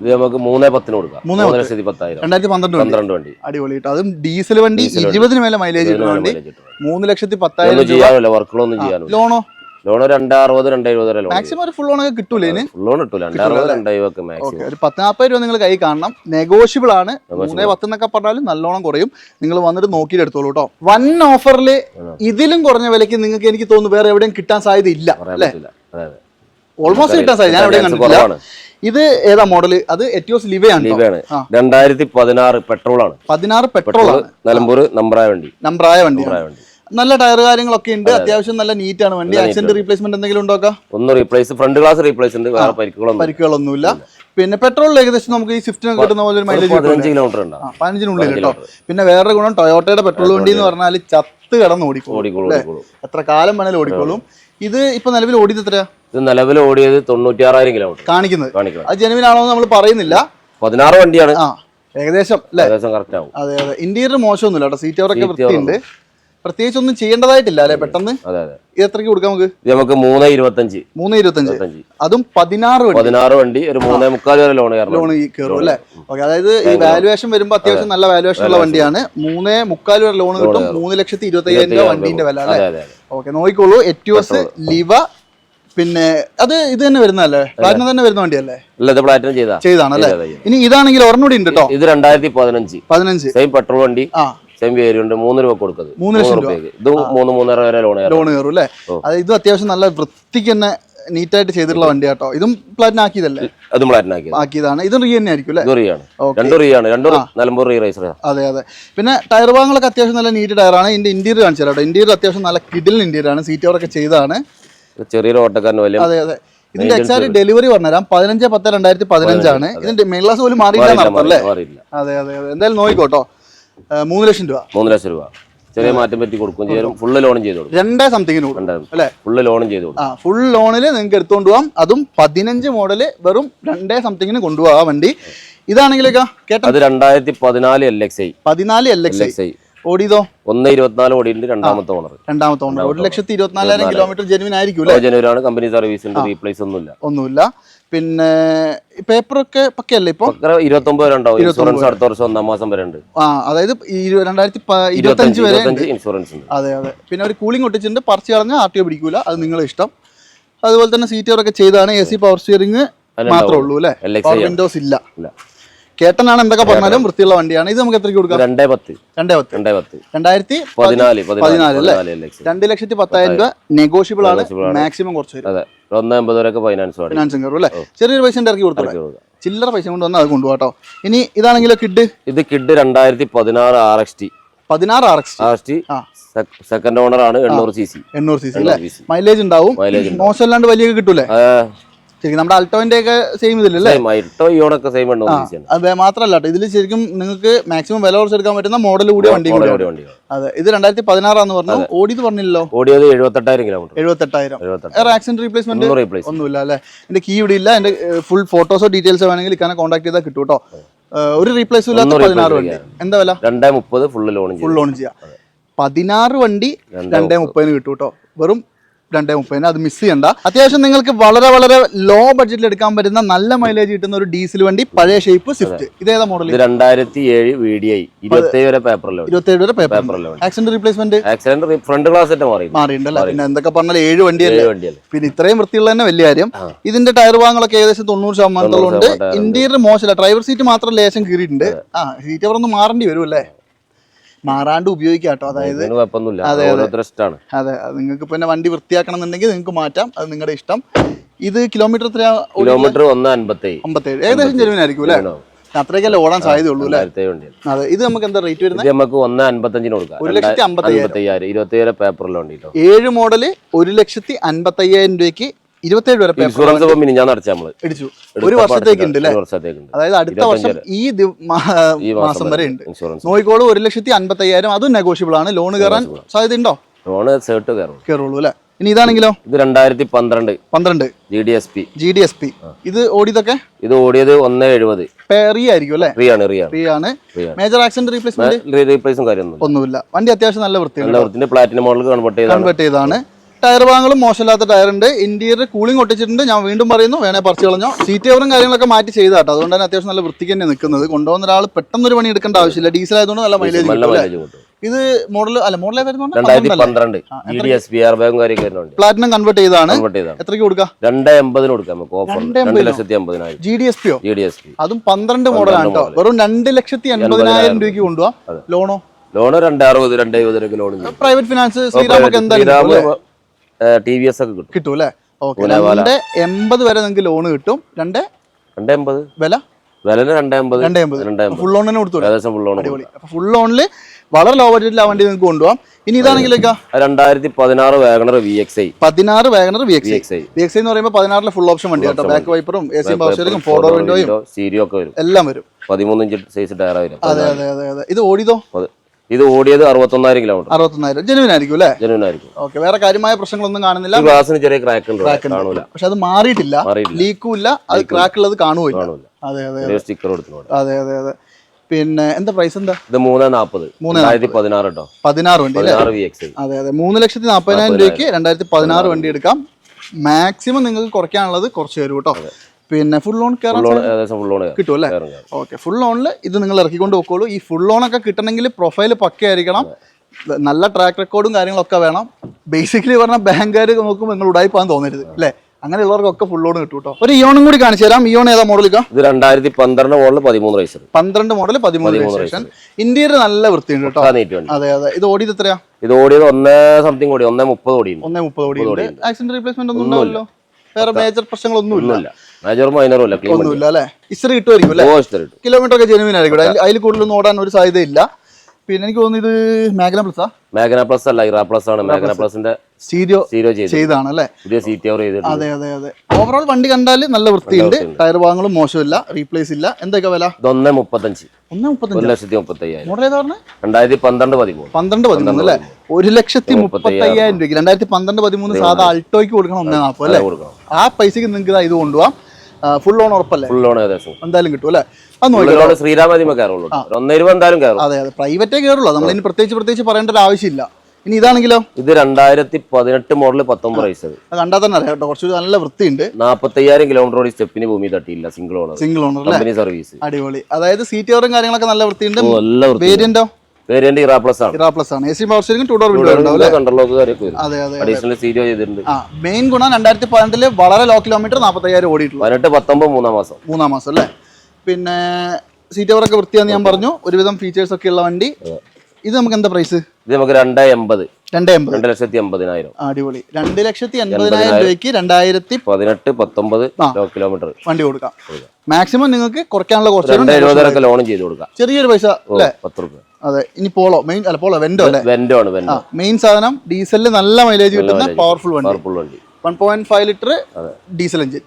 ഇത് നമുക്ക് മൂന്നേ പത്തിന് കൊടുക്കാം. മൂന്നേ മൂന്ന് ലക്ഷത്തി പത്തായിരം. രണ്ടായിരത്തി പന്ത്രണ്ട് വണ്ടി. പന്ത്രണ്ട് വണ്ടി. അടിപൊളി അതും ഡീസൽ വണ്ടി ഇരുപതിന് മേലെ മൈലേജ് കിട്ടുന്ന വണ്ടി. മൂന്ന് ലക്ഷത്തി പത്തായിരം വർക്കുകളൊന്നും ചെയ്യാനോ ലോണോ? ലോൺ രണ്ടറുപത് വരെ ലോൺ മാക്സിമം ഒരു ഫുൾ ലോണൊക്കെ കിട്ടൂലേ ഫുൾ ലോൺ കിട്ടൂല. രണ്ടറുപത് രണ്ടായിരം മാക്സിമം ഒരു പത്ത് നാൽപ്പത് രൂപ നിങ്ങൾ കൈ കാണണം. നെഗോഷ്യബിൾ ആണ്. മൂന്നേ പത്ത് എന്നൊക്കെ പറഞ്ഞാലും നല്ലോണം കുറയും. നിങ്ങൾ വന്നിട്ട് നോക്കിയിട്ട് എടുത്തോളൂ കേട്ടോ വൺ ഓഫറിൽ ഇതിലും കുറഞ്ഞ വിലയ്ക്ക് നിങ്ങൾക്ക് എനിക്ക് തോന്നുന്നു വേറെ എവിടെയും കിട്ടാൻ സാധ്യത ഇല്ല ഓൾമോസ്റ്റ് കിട്ടാൻ സാധ്യത. ഞാൻ എവിടെയും കണ്ടിട്ടില്ല. ഇത് ഏതാ മോഡൽ അത് എറ്റിയോസ് ലിവയാണ് ആണ്. രണ്ടായിരത്തി പതിനാറ് പെട്രോൾ ആണ് പതിനാറ് പെട്രോൾ ആണ് നിലമ്പൂർ നമ്പറായ വണ്ടി. നമ്പറായ വണ്ടി. നല്ല ടയർ കാര്യങ്ങളൊക്കെ ഉണ്ട്. അത്യാവശ്യം നല്ല നീറ്റ് ആണ് വണ്ടി. ആക്സിഡന്റ് റീപ്ലേസ്മെന്റ് എന്തെങ്കിലും ഉണ്ടോക്കാം ഒന്ന് റീപ്ലേസ് ഫ്രണ്ട് ഗ്ലാസ് റീപ്ലേസ് ഉണ്ട്. വേറെ പരിക്കുകളൊന്നും പരിക്കുകളൊന്നുമില്ല. പിന്നെ പെട്രോളിൽ ഏകദേശം നമുക്ക് ഈ സ്വിഫ്റ്റിന് കിട്ടുന്ന പോലെ ഒരു മൈലേജ് പതിനഞ്ച് കിലോമീറ്റർ ഉണ്ടാവും പതിനഞ്ചിനുള്ളിൽ കേട്ടോ. പിന്നെ വേറെ ഗുണം ടൊയോട്ടയുടെ പെട്രോൾ വണ്ടി എന്ന് പറഞ്ഞാൽ ചത്ത് കിടന്ന് ഓടിക്കോളൂ. എത്ര കാലം വേണേലും ഓടിക്കോളും. ഇത് ഇപ്പൊ നിലവിൽ ഓടിയത് എത്രയാ? ഇത് നിലവിൽ ഓടിയത് തൊണ്ണൂറ്റിയാറായിരം കിലോമീറ്റർ. കാണിക്കുന്നത്. കാണിക്കുന്നത്. അത് ജെനുവിൻ ആണോ എന്ന് നമ്മൾ പറയുന്നില്ല. പതിനാറ് വണ്ടിയാണ്. ആ ഏകദേശം അല്ലേ? ഏകദേശം കറക്റ്റ് ആവും. അതെ അതെ. ഇന്റീരിയർ മോശമൊന്നുമില്ല കേട്ടോ. സീറ്റ് Seat വൃത്തിയുണ്ട്. പ്രത്യേകിച്ച് ഒന്നും ചെയ്യേണ്ടതായിട്ടില്ല അല്ലെ? പെട്ടെന്ന്? അതെ അതെ. ഇത് എത്രക്ക് കൊടുക്കാം നമുക്ക്? നമുക്ക് മൂന്ന് ഇരുപത്തഞ്ച്. മൂന്ന് ഇരുപത്തഞ്ച്. അതും പതിനാറ് വണ്ടി. പതിനാറ് വണ്ടി ഒരു മൂന്നേ മുക്കാൽ വരെ ലോൺ ലോൺ കയറും അല്ലേ? ഓക്കെ അതായത് ഈ വാലുവേഷൻ വരുമ്പോൾ അത്യാവശ്യം നല്ല വാലുവേഷൻ ഉള്ള വണ്ടിയാണ്. മൂന്നേ മുക്കാൽ വരെ ലോൺ കിട്ടും. മൂന്ന് ലക്ഷത്തി ഇരുപത്തി അയ്യായിരം രൂപ വണ്ടീന്റെ വില അല്ലേ? ഓക്കെ നോക്കിക്കോളൂ. എറ്റിയോസ് ലിവ പിന്നെ അത് ഇത് തന്നെ വരുന്നതല്ലേ? പ്ലാറ്റിനം തന്നെ വരുന്ന വണ്ടിയല്ലേ? അല്ല ഇത് പ്ലാറ്റിനം ചെയ്താ. ചെയ്താണല്ലേ? ചെയ്തതാ, ചെയ്തതാ. ഇനി ഇതാണെങ്കിൽ ഒരെണ്ണം കൂടി ഉണ്ട് കേട്ടോ ഇത് രണ്ടായിരത്തി പതിനഞ്ച്. പതിനഞ്ച് സെയിം പെട്രോൾ വണ്ടി സെയിം മൂന്ന് രൂപ കൊടുക്കുന്നത് മൂന്ന് ലക്ഷം രൂപ. രൂപയ്ക്ക്. ഇത് മൂന്ന് മൂന്നര വരെ ലോൺ ലോൺ കയറും അല്ലേ. അത് ഇതും അത്യാവശ്യം നല്ല വൃത്തിക്ക് തന്നെ നീറ്റായിട്ട് ചെയ്തിട്ടുള്ള വണ്ടി കേട്ടോ ഇതും പ്ലാറ്റിനം ആക്കിയതല്ലേ അതും പ്ലാറ്റിനം ആക്കി ആക്കിയതാണ്. ഇതും റീ തന്നെ ആയിരിക്കും അല്ലേ? റീ ആണ്. രണ്ടും രണ്ടും നിലമ്പൂർ റീ റൈസർ അതെ അതെ. പിന്നെ ടയർ ഭാഗങ്ങളൊക്കെ അത്യാവശ്യം നല്ല നീറ്റ് ടയറാണ് ഇതിന്റെ ഇന്റീരിയർ കാണിച്ചു കേട്ടോ ഇന്റീരിയർ അത്യാവശ്യം നല്ല കിഡിൽ ഇന്റീരിയർ ആണ്. സീറ്റ് ഒക്കെ ചെയ്താണ് ചെറിയൊരു ഓട്ടക്കാരന് വലിയ അതെ അതെ. ഇതിന്റെ എക്സാക്ട് ഡെലിവറി പറഞ്ഞുതരാം. പതിനഞ്ച് പത്ത് രണ്ടായിരത്തി പതിനഞ്ചാണ് ഇതിന്റെ മെയിൻ ക്ലാസ് പോലും മാറിയില്ല അതെ അതെ അതെ. എന്തായാലും നോക്കിക്കോട്ടോ. മൂന്ന് ലക്ഷം രൂപ. മൂന്ന് ലക്ഷം രൂപ. ചെറിയ മാറ്റം പറ്റി കൊടുക്കും ചെയ്യും. ഫുള്ള് ലോണും ചെയ്ത് കൊടുക്കും. രണ്ടേ സംതിങ്ങിന് അല്ലേ? ഫുള്ള് ലോണും ചെയ്ത് കൊടുക്കും. ആ ഫുൾ ലോണിൽ നിങ്ങൾക്ക് എടുത്തുകൊണ്ട് പോകാം അതും പതിനഞ്ച് മോഡൽ വെറും രണ്ടേ സംതിങ്ങിന് കൊണ്ടുപോകാം വണ്ടി. ഇതാണെങ്കിലേക്കാ കേട്ടോ? അത് രണ്ടായിരത്തി പതിനാല് എൽ എക്സ് ഐ പതിനാല് എൽ എക്സ് എക്സ് ഐ ഓടിയതോ? ഒന്ന് ഇരുപത്തിനാല് ഓടിയുണ്ട് രണ്ടാമത്തെ ഓണർ രണ്ടാമത്തെ ഓണർ ഒരു ലക്ഷത്തി ഇരുപത്തിനാലായിരം കിലോമീറ്റർ ജെനുവിൻ ആയിരിക്കും അല്ലേ? കമ്പനി സർവീസിന്റെ റീപ്ലേസ് ഒന്നുമില്ല. ഒന്നുമില്ല. പിന്നെ പേപ്പറൊക്കെ പക്കയല്ലേ ഇപ്പൊ? ഇരുപത്തൊമ്പത് വരെ ഉണ്ടാവും. ഇൻഷുറൻസ് അടുത്ത വർഷം ഒന്നാം മാസം വരെ ഉണ്ട്. ആ അതായത് രണ്ടായിരത്തി ഇരുപത്തഞ്ച് വരെ ഇൻഷുറൻസ് ഉണ്ട്. അതെ അതെ. പിന്നെ ഒരു കൂളിംഗ് ഒട്ടിച്ചിട്ടുണ്ട്. പറിച്ച് കളഞ്ഞാൽ ആർ ടി പിടിക്കൂല. അത് നിങ്ങളെ ഇഷ്ടം. അതുപോലെ തന്നെ സീറ്റ് ഒക്കെ ചെയ്താണ്. എ സി പവർ സ്റ്റിയറിംഗ് മാത്രമേ ഉള്ളൂ അല്ലേ? പവർ വിൻഡോസ് ഇല്ല. കേട്ടനാണ് എന്തൊക്കെ പറഞ്ഞാലും വൃത്തിയുള്ള വണ്ടിയാണ്. ഇത് നമുക്ക് എത്രയ്ക്ക് കൊടുക്കാം? രണ്ടേ പത്ത്. രണ്ടേ പത്ത്. രണ്ടേ പത്ത്. രണ്ടായിരത്തി പതിനാല് പതിനാല് അല്ലേ? രണ്ട് ലക്ഷത്തി പത്തായിരം രൂപ നെഗോഷ്യബിൾ ആണ്. മാക്സിമം കുറച്ച് അതെ. ഒന്ന് അമ്പത് വരെയൊക്കെ ഫൈനാൻസ് പാടി കയറും അല്ലേ? ചെറിയൊരു പൈസ ഇറക്കി കൊടുത്തു ചില്ലറ പൈസ കൊണ്ട് വന്നാൽ അത് കൊണ്ടുപോകട്ടോ കേട്ടോ. ഇനി ഇതാണെങ്കിലോ കിഡ്? ഇത് കിഡ് രണ്ടായിരത്തി പതിനാറ് ആർ എക്സ് ടി. പതിനാറ് R X R X T second owner ആണ് എണ്ണൂറ് സി സി. എണ്ണൂറ് സി സി അല്ലേ? മൈലേജ് ഉണ്ടാവും. മോശമല്ലാണ്ട് വലിയ കിട്ടൂലേ? ശരിക്കും നമ്മുടെ അൾട്ടോന്റെ ഒക്കെ സെയിം ഇയോണൊക്കെ ആണ് അത് മാത്രമല്ല കേട്ടോ ഇതിൽ ശരിക്കും നിങ്ങൾക്ക് മാക്സിമം വില കുറച്ചെടുക്കാൻ പറ്റുന്ന മോഡൽ കൂടിയ വണ്ടി അതെ ഇത് രണ്ടായിരത്തി പതിനാറാന്ന് പറഞ്ഞു ഓടിയത് പറഞ്ഞില്ലല്ലോ? ഓടിയത് എഴുപത്തെട്ടായിരം കിലോമീറ്റർ എഴുപത്തെട്ടായിരം. എഴുപത്തെട്ട് വേറെ ആക്സിഡന്റ് റീപ്ലേസ്മെന്റ് ഒന്നും റീപ്ലേസ് ഒന്നുമില്ല അല്ലേ? എന്റെ കീ ഇവിടെ ഇല്ല എന്റെ ഫുൾ ഫോട്ടോസോ ഡീറ്റെയിൽസോ വേണമെങ്കിൽ ഇക്കാനെ കോൺടാക്ട് ചെയ്താൽ കിട്ടും കേട്ടോ. ഒരു റീപ്ലേസും ഇല്ലാത്ത പതിനാറ് വണ്ടി. എന്താ വില? രണ്ടേ മുപ്പത് ലോൺ ഫുൾ ലോൺ ചെയ്യാം. പതിനാറ് വണ്ടി രണ്ടേ മുപ്പതിന് കിട്ടും കേട്ടോ. വെറും രണ്ടേ മുപ്പതിന്. അത് മിസ് ചെയ്യണ്ട. അത്യാവശ്യം നിങ്ങൾക്ക് വളരെ വളരെ ലോ ബഡ്ജറ്റിൽ എടുക്കാൻ പറ്റുന്ന നല്ല മൈലേജ് കിട്ടുന്ന ഒരു ഡീസൽ വണ്ടി പഴയ ഷേപ്പ് സ്വിഫ്റ്റ് ഇതേതാ മോഡൽ രണ്ടായിരത്തി ഏഴ് വി ഡി ഐ ഇരുപത്തേഴ് വരെ ഇരുപത്തേഴ് വരെ ആക്സിഡന്റ് റീപ്ലേസ്മെന്റ് ആക്സിഡന്റ് ഫ്രണ്ട് മാറി മാറിയിട്ടുണ്ടല്ലേ പിന്നെ എന്തൊക്കെ പറഞ്ഞാൽ ഏഴ് വണ്ടിയല്ലേ? വണ്ടിയല്ലേ. പിന്നെ ഇത്രയും വൃത്തിയുള്ള തന്നെ വലിയ കാര്യം. ഇതിന്റെ ടയർ ഭാഗങ്ങളൊക്കെ ഏകദേശം തൊണ്ണൂറ് ശതമാനത്തോളം ഉണ്ട്. ഇന്റീരിയർ മോശമില്ല. ഡ്രൈവർ സീറ്റ് മാത്രം ലേശം കീറിയിട്ടുണ്ട്. ആ സീറ്റ് അവർ ഒന്ന് മാറേണ്ടി വരും അല്ലേ മാറാണ്ട് ഉപയോഗിക്കാം കേട്ടോ. അതായത് അതെ നിങ്ങൾക്ക് പിന്നെ വണ്ടി വൃത്തിയാക്കണം എന്നുണ്ടെങ്കിൽ നിങ്ങൾക്ക് മാറ്റാം. അത് നിങ്ങളുടെ ഇഷ്ടം. ഇത് കിലോമീറ്റർ എത്ര കിലോമീറ്റർ ഒന്ന് അമ്പത്തേഴ് ഏകദേശം ചെലവിനായിരിക്കും അല്ലേ? അത്രയ്ക്കല്ലേ ഓടാൻ സാധ്യതയുള്ളൂ അല്ലേ? അതെ ഇത് നമുക്ക് എന്താ റേറ്റ് വരുന്നത്? നമുക്ക് ഒന്ന് അമ്പത്തഞ്ചിന് കൊടുക്കാം. ഒരു ലക്ഷത്തി അമ്പത്തി ലോൺ കിട്ടും. ഏഴ് മോഡൽ ഒരു ലക്ഷത്തി അൻപത്തയ്യായിരം രൂപയ്ക്ക് ഇരുപത്തേഴ് വരെ പേപ്പർ ഇൻഷുറൻസ് ഞാൻ അടച്ച നമ്മൾ. ഒരു വർഷത്തേക്ക് ഉണ്ട് അല്ലേ? അതായത് അടുത്ത വർഷം ഈ മാസം വരെ ഉണ്ട്. നോയിക്കോട് ഒരു ലക്ഷത്തി അൻപത്തി അയ്യായിരം അതും നെഗോഷ്യബിൾ ആണ്. ലോൺ കയറാൻ സാധ്യതയുണ്ടോ ലോണ് സേർട്ട് കയറും കയറുള്ളൂ. അല്ലേ? ഇനി ഇതാണെങ്കിലോ? ഇത് രണ്ടായിരത്തി പന്ത്രണ്ട്. പന്ത്രണ്ട് G D S P G D S P ഇത് ഓടിയതൊക്കെ? ഇത് ഓടിയത് ഒന്ന് എഴുപത്. റീ ആയിരിക്കും അല്ലേ? ഫ്രീ ആണ് ഫ്രീ ആണ്. റീ ആണ്. Free ആണ്. മേജർ ആക്സിഡന്റ് റീപ്ലേസ്മെന്റ് റീപ്ലേസും കാര്യമൊന്നും ഒന്നുമില്ല. വണ്ടി അത്യാവശ്യം നല്ല വൃത്തിയാണ് നല്ല വൃത്തിന്റെ പ്ലാറ്റിനം മോഡൽ കൺവേർട്ട് ചെയ്താണ് കൺവേർട്ട് ചെയ്താണ് ടയർ ഭാഗങ്ങളും മോശമില്ലാത്ത ടയർ ഉണ്ട് ഇന്റീരിയർ കൂളിംഗ് ഒട്ടിച്ചിട്ടുണ്ട്. ഞാൻ വീണ്ടും പറയുന്നു വേണേ പറിച്ചു കളഞ്ഞോ. സീറ്റ് കവറും കാര്യങ്ങളൊക്കെ മാറ്റി ചെയ്താട്ടോ. അതുകൊണ്ട് തന്നെ അത്യാവശ്യം നല്ല വൃത്തിക്ക് തന്നെ നിൽക്കുന്നത് കൊണ്ടുവന്ന ഒരാൾ പെട്ടെന്ന് ഒരു പണി എടുക്കേണ്ട ആവശ്യമില്ല. ഡീസൽ ആയതുകൊണ്ട് നല്ല മൈലേജ് ഇത് മോഡൽ അല്ല മോഡലേ പ്ലാറ്റിനം കൺവേർട്ട് ചെയ്താണ് എത്രയ്ക്ക് കൊടുക്കുക രണ്ട് എൺപതിന് കൊടുക്കാം ജി ഡി എസ് പിയോ ജി ഡി എസ് പി അതും പന്ത്രണ്ട് മോഡലാണ് കേട്ടോ വെറും രണ്ട് ലക്ഷത്തി എൺപതിനായിരം രൂപയ്ക്ക്. കൊണ്ടുപോവാം. ലോണോ ലോണ് രണ്ട് അറുപത് രണ്ട് ലോൺ പ്രൈവറ്റ് ഫിനാൻസ് ശ്രീരാമൊക്കെ എന്തായാലും? ടി വി എസ് ഒക്കെ കിട്ടും. കിട്ടും അല്ലേ ഓക്കെ രണ്ട് എൺപത് വരെ നിങ്ങൾക്ക് ലോൺ കിട്ടും. രണ്ട് രണ്ട് എൺപത് വില വില രണ്ട് എൺപത് രണ്ട് എൺപത് ഫുൾ ലോണിന് കൊടുത്തു ഏകദേശം ഫുൾ ലോൺ അടിപൊളി. ഫുൾ ലോണിൽ വളരെ ലോ ബഡ്ജറ്റിൽ ആ വണ്ടി നിങ്ങൾക്ക് കൊണ്ടുപോകാം ഇനി ഇതാണെങ്കിൽ രണ്ടായിരത്തി പതിനാറ് Wagon R V X I പതിനാറ് Wagon R V X X I V X I എന്ന് പറയുമ്പോൾ പതിനാറിലെ ഫുൾ ഓപ്ഷൻ വണ്ടി കേട്ടോ. Back വൈപ്പറും A C power four door വിൻഡോയും സീരിയോ ഒക്കെ വരും. എല്ലാം വരും. പതിമൂന്ന് ഇഞ്ച് സൈസ് ടയർ വരും. അതെ അതെ അതെ അതെ. ഇത് ഓടിയതോ? ഇത് ഓടിയത് അറുപത്തൊന്നായിരം കിലോമീറ്റർ. അറുപത്തൊന്നായിരം. ജെനുവിൻ ആയിരിക്കും അല്ലേ? ജനുവൻ ആയിരിക്കും. ഓക്കെ വേറെ കാര്യമായ പ്രശ്നങ്ങളൊന്നും കാണുന്നില്ല. ഗ്ലാസിന് ചെറിയ ക്രാക്ക് ഉണ്ട് കാണൂല. പക്ഷെ അത് മാറിയിട്ടില്ല. ലീക്കും ഇല്ല. അത് ക്രാക്ക് ഉള്ളത് കാണുമില്ല അതെ അതെ സ്റ്റിക്കർ കൊടുത്തിട്ടുണ്ട് അതെ അതെ അതെ. പിന്നെ എന്താ പ്രൈസ് എന്താ? ഇത് മൂന്ന് നാൽപ്പത് രണ്ടായിരത്തി പതിനാറ് കേട്ടോ പതിനാറ് വണ്ടി അതെ അതെ. മൂന്ന് ലക്ഷത്തി നാൽപ്പതിനായിരം രൂപയ്ക്ക് രണ്ടായിരത്തി പതിനാറ് വണ്ടി എടുക്കാം. മാക്സിമം നിങ്ങൾക്ക് കുറയ്ക്കാനുള്ളത് കുറച്ച് തരും കേട്ടോ പിന്നെ ഫുൾ ലോൺ കിട്ടും അല്ലേ. ഓക്കെ ഫുൾ ലോണിൽ ഇത് നിങ്ങൾ ഇറക്കിക്കൊണ്ട് പോക്കോളൂ ഈ ഫുൾ ലോണൊക്കെ കിട്ടണമെങ്കിൽ പ്രൊഫൈൽ പക്കയായിരിക്കണം നല്ല ട്രാക്ക് റെക്കോർഡും കാര്യങ്ങളൊക്കെ വേണം. ബേസിക്കലി പറഞ്ഞാൽ ബാങ്കുകാർ നോക്കുമ്പോൾ നിങ്ങൾ ഉടായിപ്പാന്ന് തോന്നരുത് അല്ലേ? അങ്ങനെയുള്ളവർക്കൊക്കെ ഫുൾ ലോൺ കിട്ടും കേട്ടോ ഒരു ഇയോണും കൂടി കാണിച്ചു തരാം. ഇയോൺ ഏതാ മോഡൽ ഇത് രണ്ടായിരത്തി പന്ത്രണ്ട് മോഡൽ പതിമൂന്ന് വയസ്സ് പന്ത്രണ്ട് മോഡൽ പതിമൂന്ന് വയസ്സ് ഇന്ത്യയിൽ നല്ല വൃത്തിയുണ്ട് കേട്ടോ അതെ അതെ. ഇത് ഓടിയത് എത്രയാ? ഇത് ഓടിയത് ഒന്നേ സംതിങ് ഓടി ഒന്നേ മുപ്പത് ഓടി ഒന്നേ മുപ്പത് ഓടി ആക്സിഡന്റ് റീപ്ലേസ്മെന്റ് ഒന്നും ഉണ്ടാവില്ലോ വേറെ മേജർ പ്രശ്നങ്ങളൊന്നുമില്ല. ഒന്നുമില്ല. മൈനറും ക്ലീൻ ഒന്നുമില്ല അല്ലേ? കിട്ടുമായിരിക്കും അല്ലേ? കിലോമീറ്റർ ഒക്കെ ജെനുവിൻ ആയിരിക്കും അതിൽ കൂടുതലൊന്നും ഓടാൻ ഒരു സാധ്യതയില്ല. പിന്നെ എനിക്ക് തോന്നുന്നു ഇത് മാഗ്ന പ്ലസ് മാഗ്ന പ്ലസ് അല്ല ഇറാ പ്ലസ് ആണ്. മാഗ്ന പ്ലസിന്റെ സ്റ്റീരിയോ സീറോ ചെയ്ത് ചെയ്താണ് അല്ലേ? പുതിയ സീറ്റ് ചെയ്തിട്ടുണ്ട്. അതെ അതെ അതെ. ഓവറോൾ വണ്ടി കണ്ടാൽ നല്ല വൃത്തിയുണ്ട്. ടയർ ഭാഗങ്ങളും മോശമില്ല. റീപ്ലേസ് ഇല്ല. എന്തൊക്കെ വില? ഇത് ഒന്ന് മുപ്പത്തഞ്ച്. ഒന്നേ മുപ്പത്തഞ്ച്? ഒരു ലക്ഷത്തി മോഡൽ ഏതാ പറഞ്ഞത് രണ്ടായിരത്തി പന്ത്രണ്ട് പതിമൂന്ന് പന്ത്രണ്ട് പതിമൂന്ന് അല്ലേ? ഒരു ലക്ഷത്തി മുപ്പത്തി അയ്യായിരം രൂപയ്ക്ക്. രണ്ടായിരത്തി പന്ത്രണ്ട് പതിമൂന്ന്. സാധാ അൾട്ടോയ്ക്ക് കൊടുക്കണം ഒന്നേ നാൽപ്പത് അല്ലേ? ആ പൈസക്ക് നിങ്ങൾക്ക് ഇത് കൊണ്ടുപോകാം ഫുൾ ഓൺ ഉറപ്പല്ലേ? ഫുൾ ലോൺ ഏകദേശം. എന്തായാലും കിട്ടും അല്ലേ? അത് നോക്കി ഫുൾ ലോൺ ശ്രീരാമതിമ കയറുള്ളൂ. ഒരു ഒന്നേ ഇരുപത് എന്തായാലും കയറും. അതെ അതെ. പ്രൈവറ്റേ കയറുള്ളൂ. നമ്മൾ ഇനി പ്രത്യേകിച്ച് പ്രത്യേകിച്ച് പറയേണ്ട ഒരു ആവശ്യമില്ല. ഇനി ഇതാണെങ്കിലോ? ഇത് രണ്ടായിരത്തി പതിനെട്ട് മോഡൽ പത്തൊമ്പത് പ്രൈസ് അത് കണ്ടാൽ തന്നെ അറിയാം കുറച്ച് നല്ല വൃത്തിയുണ്ട്. നാപ്പത്തയ്യായിരം കിലോമീറ്റർ ഓടി സ്റ്റെപ്പിന് ഭൂമി തട്ടിയില്ല. Single owner single owner company service അടിപൊളി. അതായത് സീറ്റ് കവറും കാര്യങ്ങളൊക്കെ നല്ല വൃത്തിയുണ്ട്. നല്ല വേരിയന്റോ വേരിയന്റ് ഇറാ പ്ലസ് ആണ്. ഇറാ പ്ലസ് ആണ്. A C power steering two door window ഉണ്ടാവും അല്ലേ കണ്ടർലോക്ക് കാര്യമൊക്കെ അതെ അതെ അഡീഷണൽ സീരിയോ ചെയ്തിട്ടുണ്ട്. ആ മെയിൻ ഗുണം രണ്ടായിരത്തി പതിനെട്ടിൽ വളരെ ലോ കിലോമീറ്റർ നാൽപ്പത്തയ്യായിരം ഓടിയിട്ടുള്ളൂ. പതിനെട്ട് പത്തൊമ്പത് മൂന്നാം മാസം. മൂന്നാം മാസം അല്ലേ? പിന്നെ സീറ്റ് കവറൊക്കെ വൃത്തിയാന്ന് ഞാൻ പറഞ്ഞു. ഒരുവിധം ഫീച്ചേഴ്സ് ഒക്കെ ഉള്ള വണ്ടി. ഇത് നമുക്ക് എന്താ പ്രൈസ് ഇത് നമുക്ക് രണ്ട് എൺപത്. രണ്ട് എൺപത്. രണ്ട് ലക്ഷത്തി എൺപതിനായിരം അടിപൊളി. രണ്ട് ലക്ഷത്തി എൺപതിനായിരം. രൂപയ്ക്ക് രണ്ടായിരത്തി പതിനെട്ട് പത്തൊമ്പത് കിലോമീറ്റർ വണ്ടി കൊടുക്കാം. മാക്സിമം നിങ്ങൾക്ക് കുറയ്ക്കാനുള്ള കുറച്ച് ലോൺ ചെയ്ത് കൊടുക്കാം. ചെറിയൊരു പൈസ പത്ത് റുപ്യ. അതെ. ഇനി പോളോ. മെയിൻ അല്ല പോളോ. വെൻഡോ അല്ലേ? വെന്റോ ആണ് വെന്റോ മെയിൻ സാധനം ഡീസലിൽ നല്ല മൈലേജ് കിട്ടുന്ന പവർഫുൾ വണ്ടി. പവർഫുൾ വണ്ടി. One point five litre diesel engine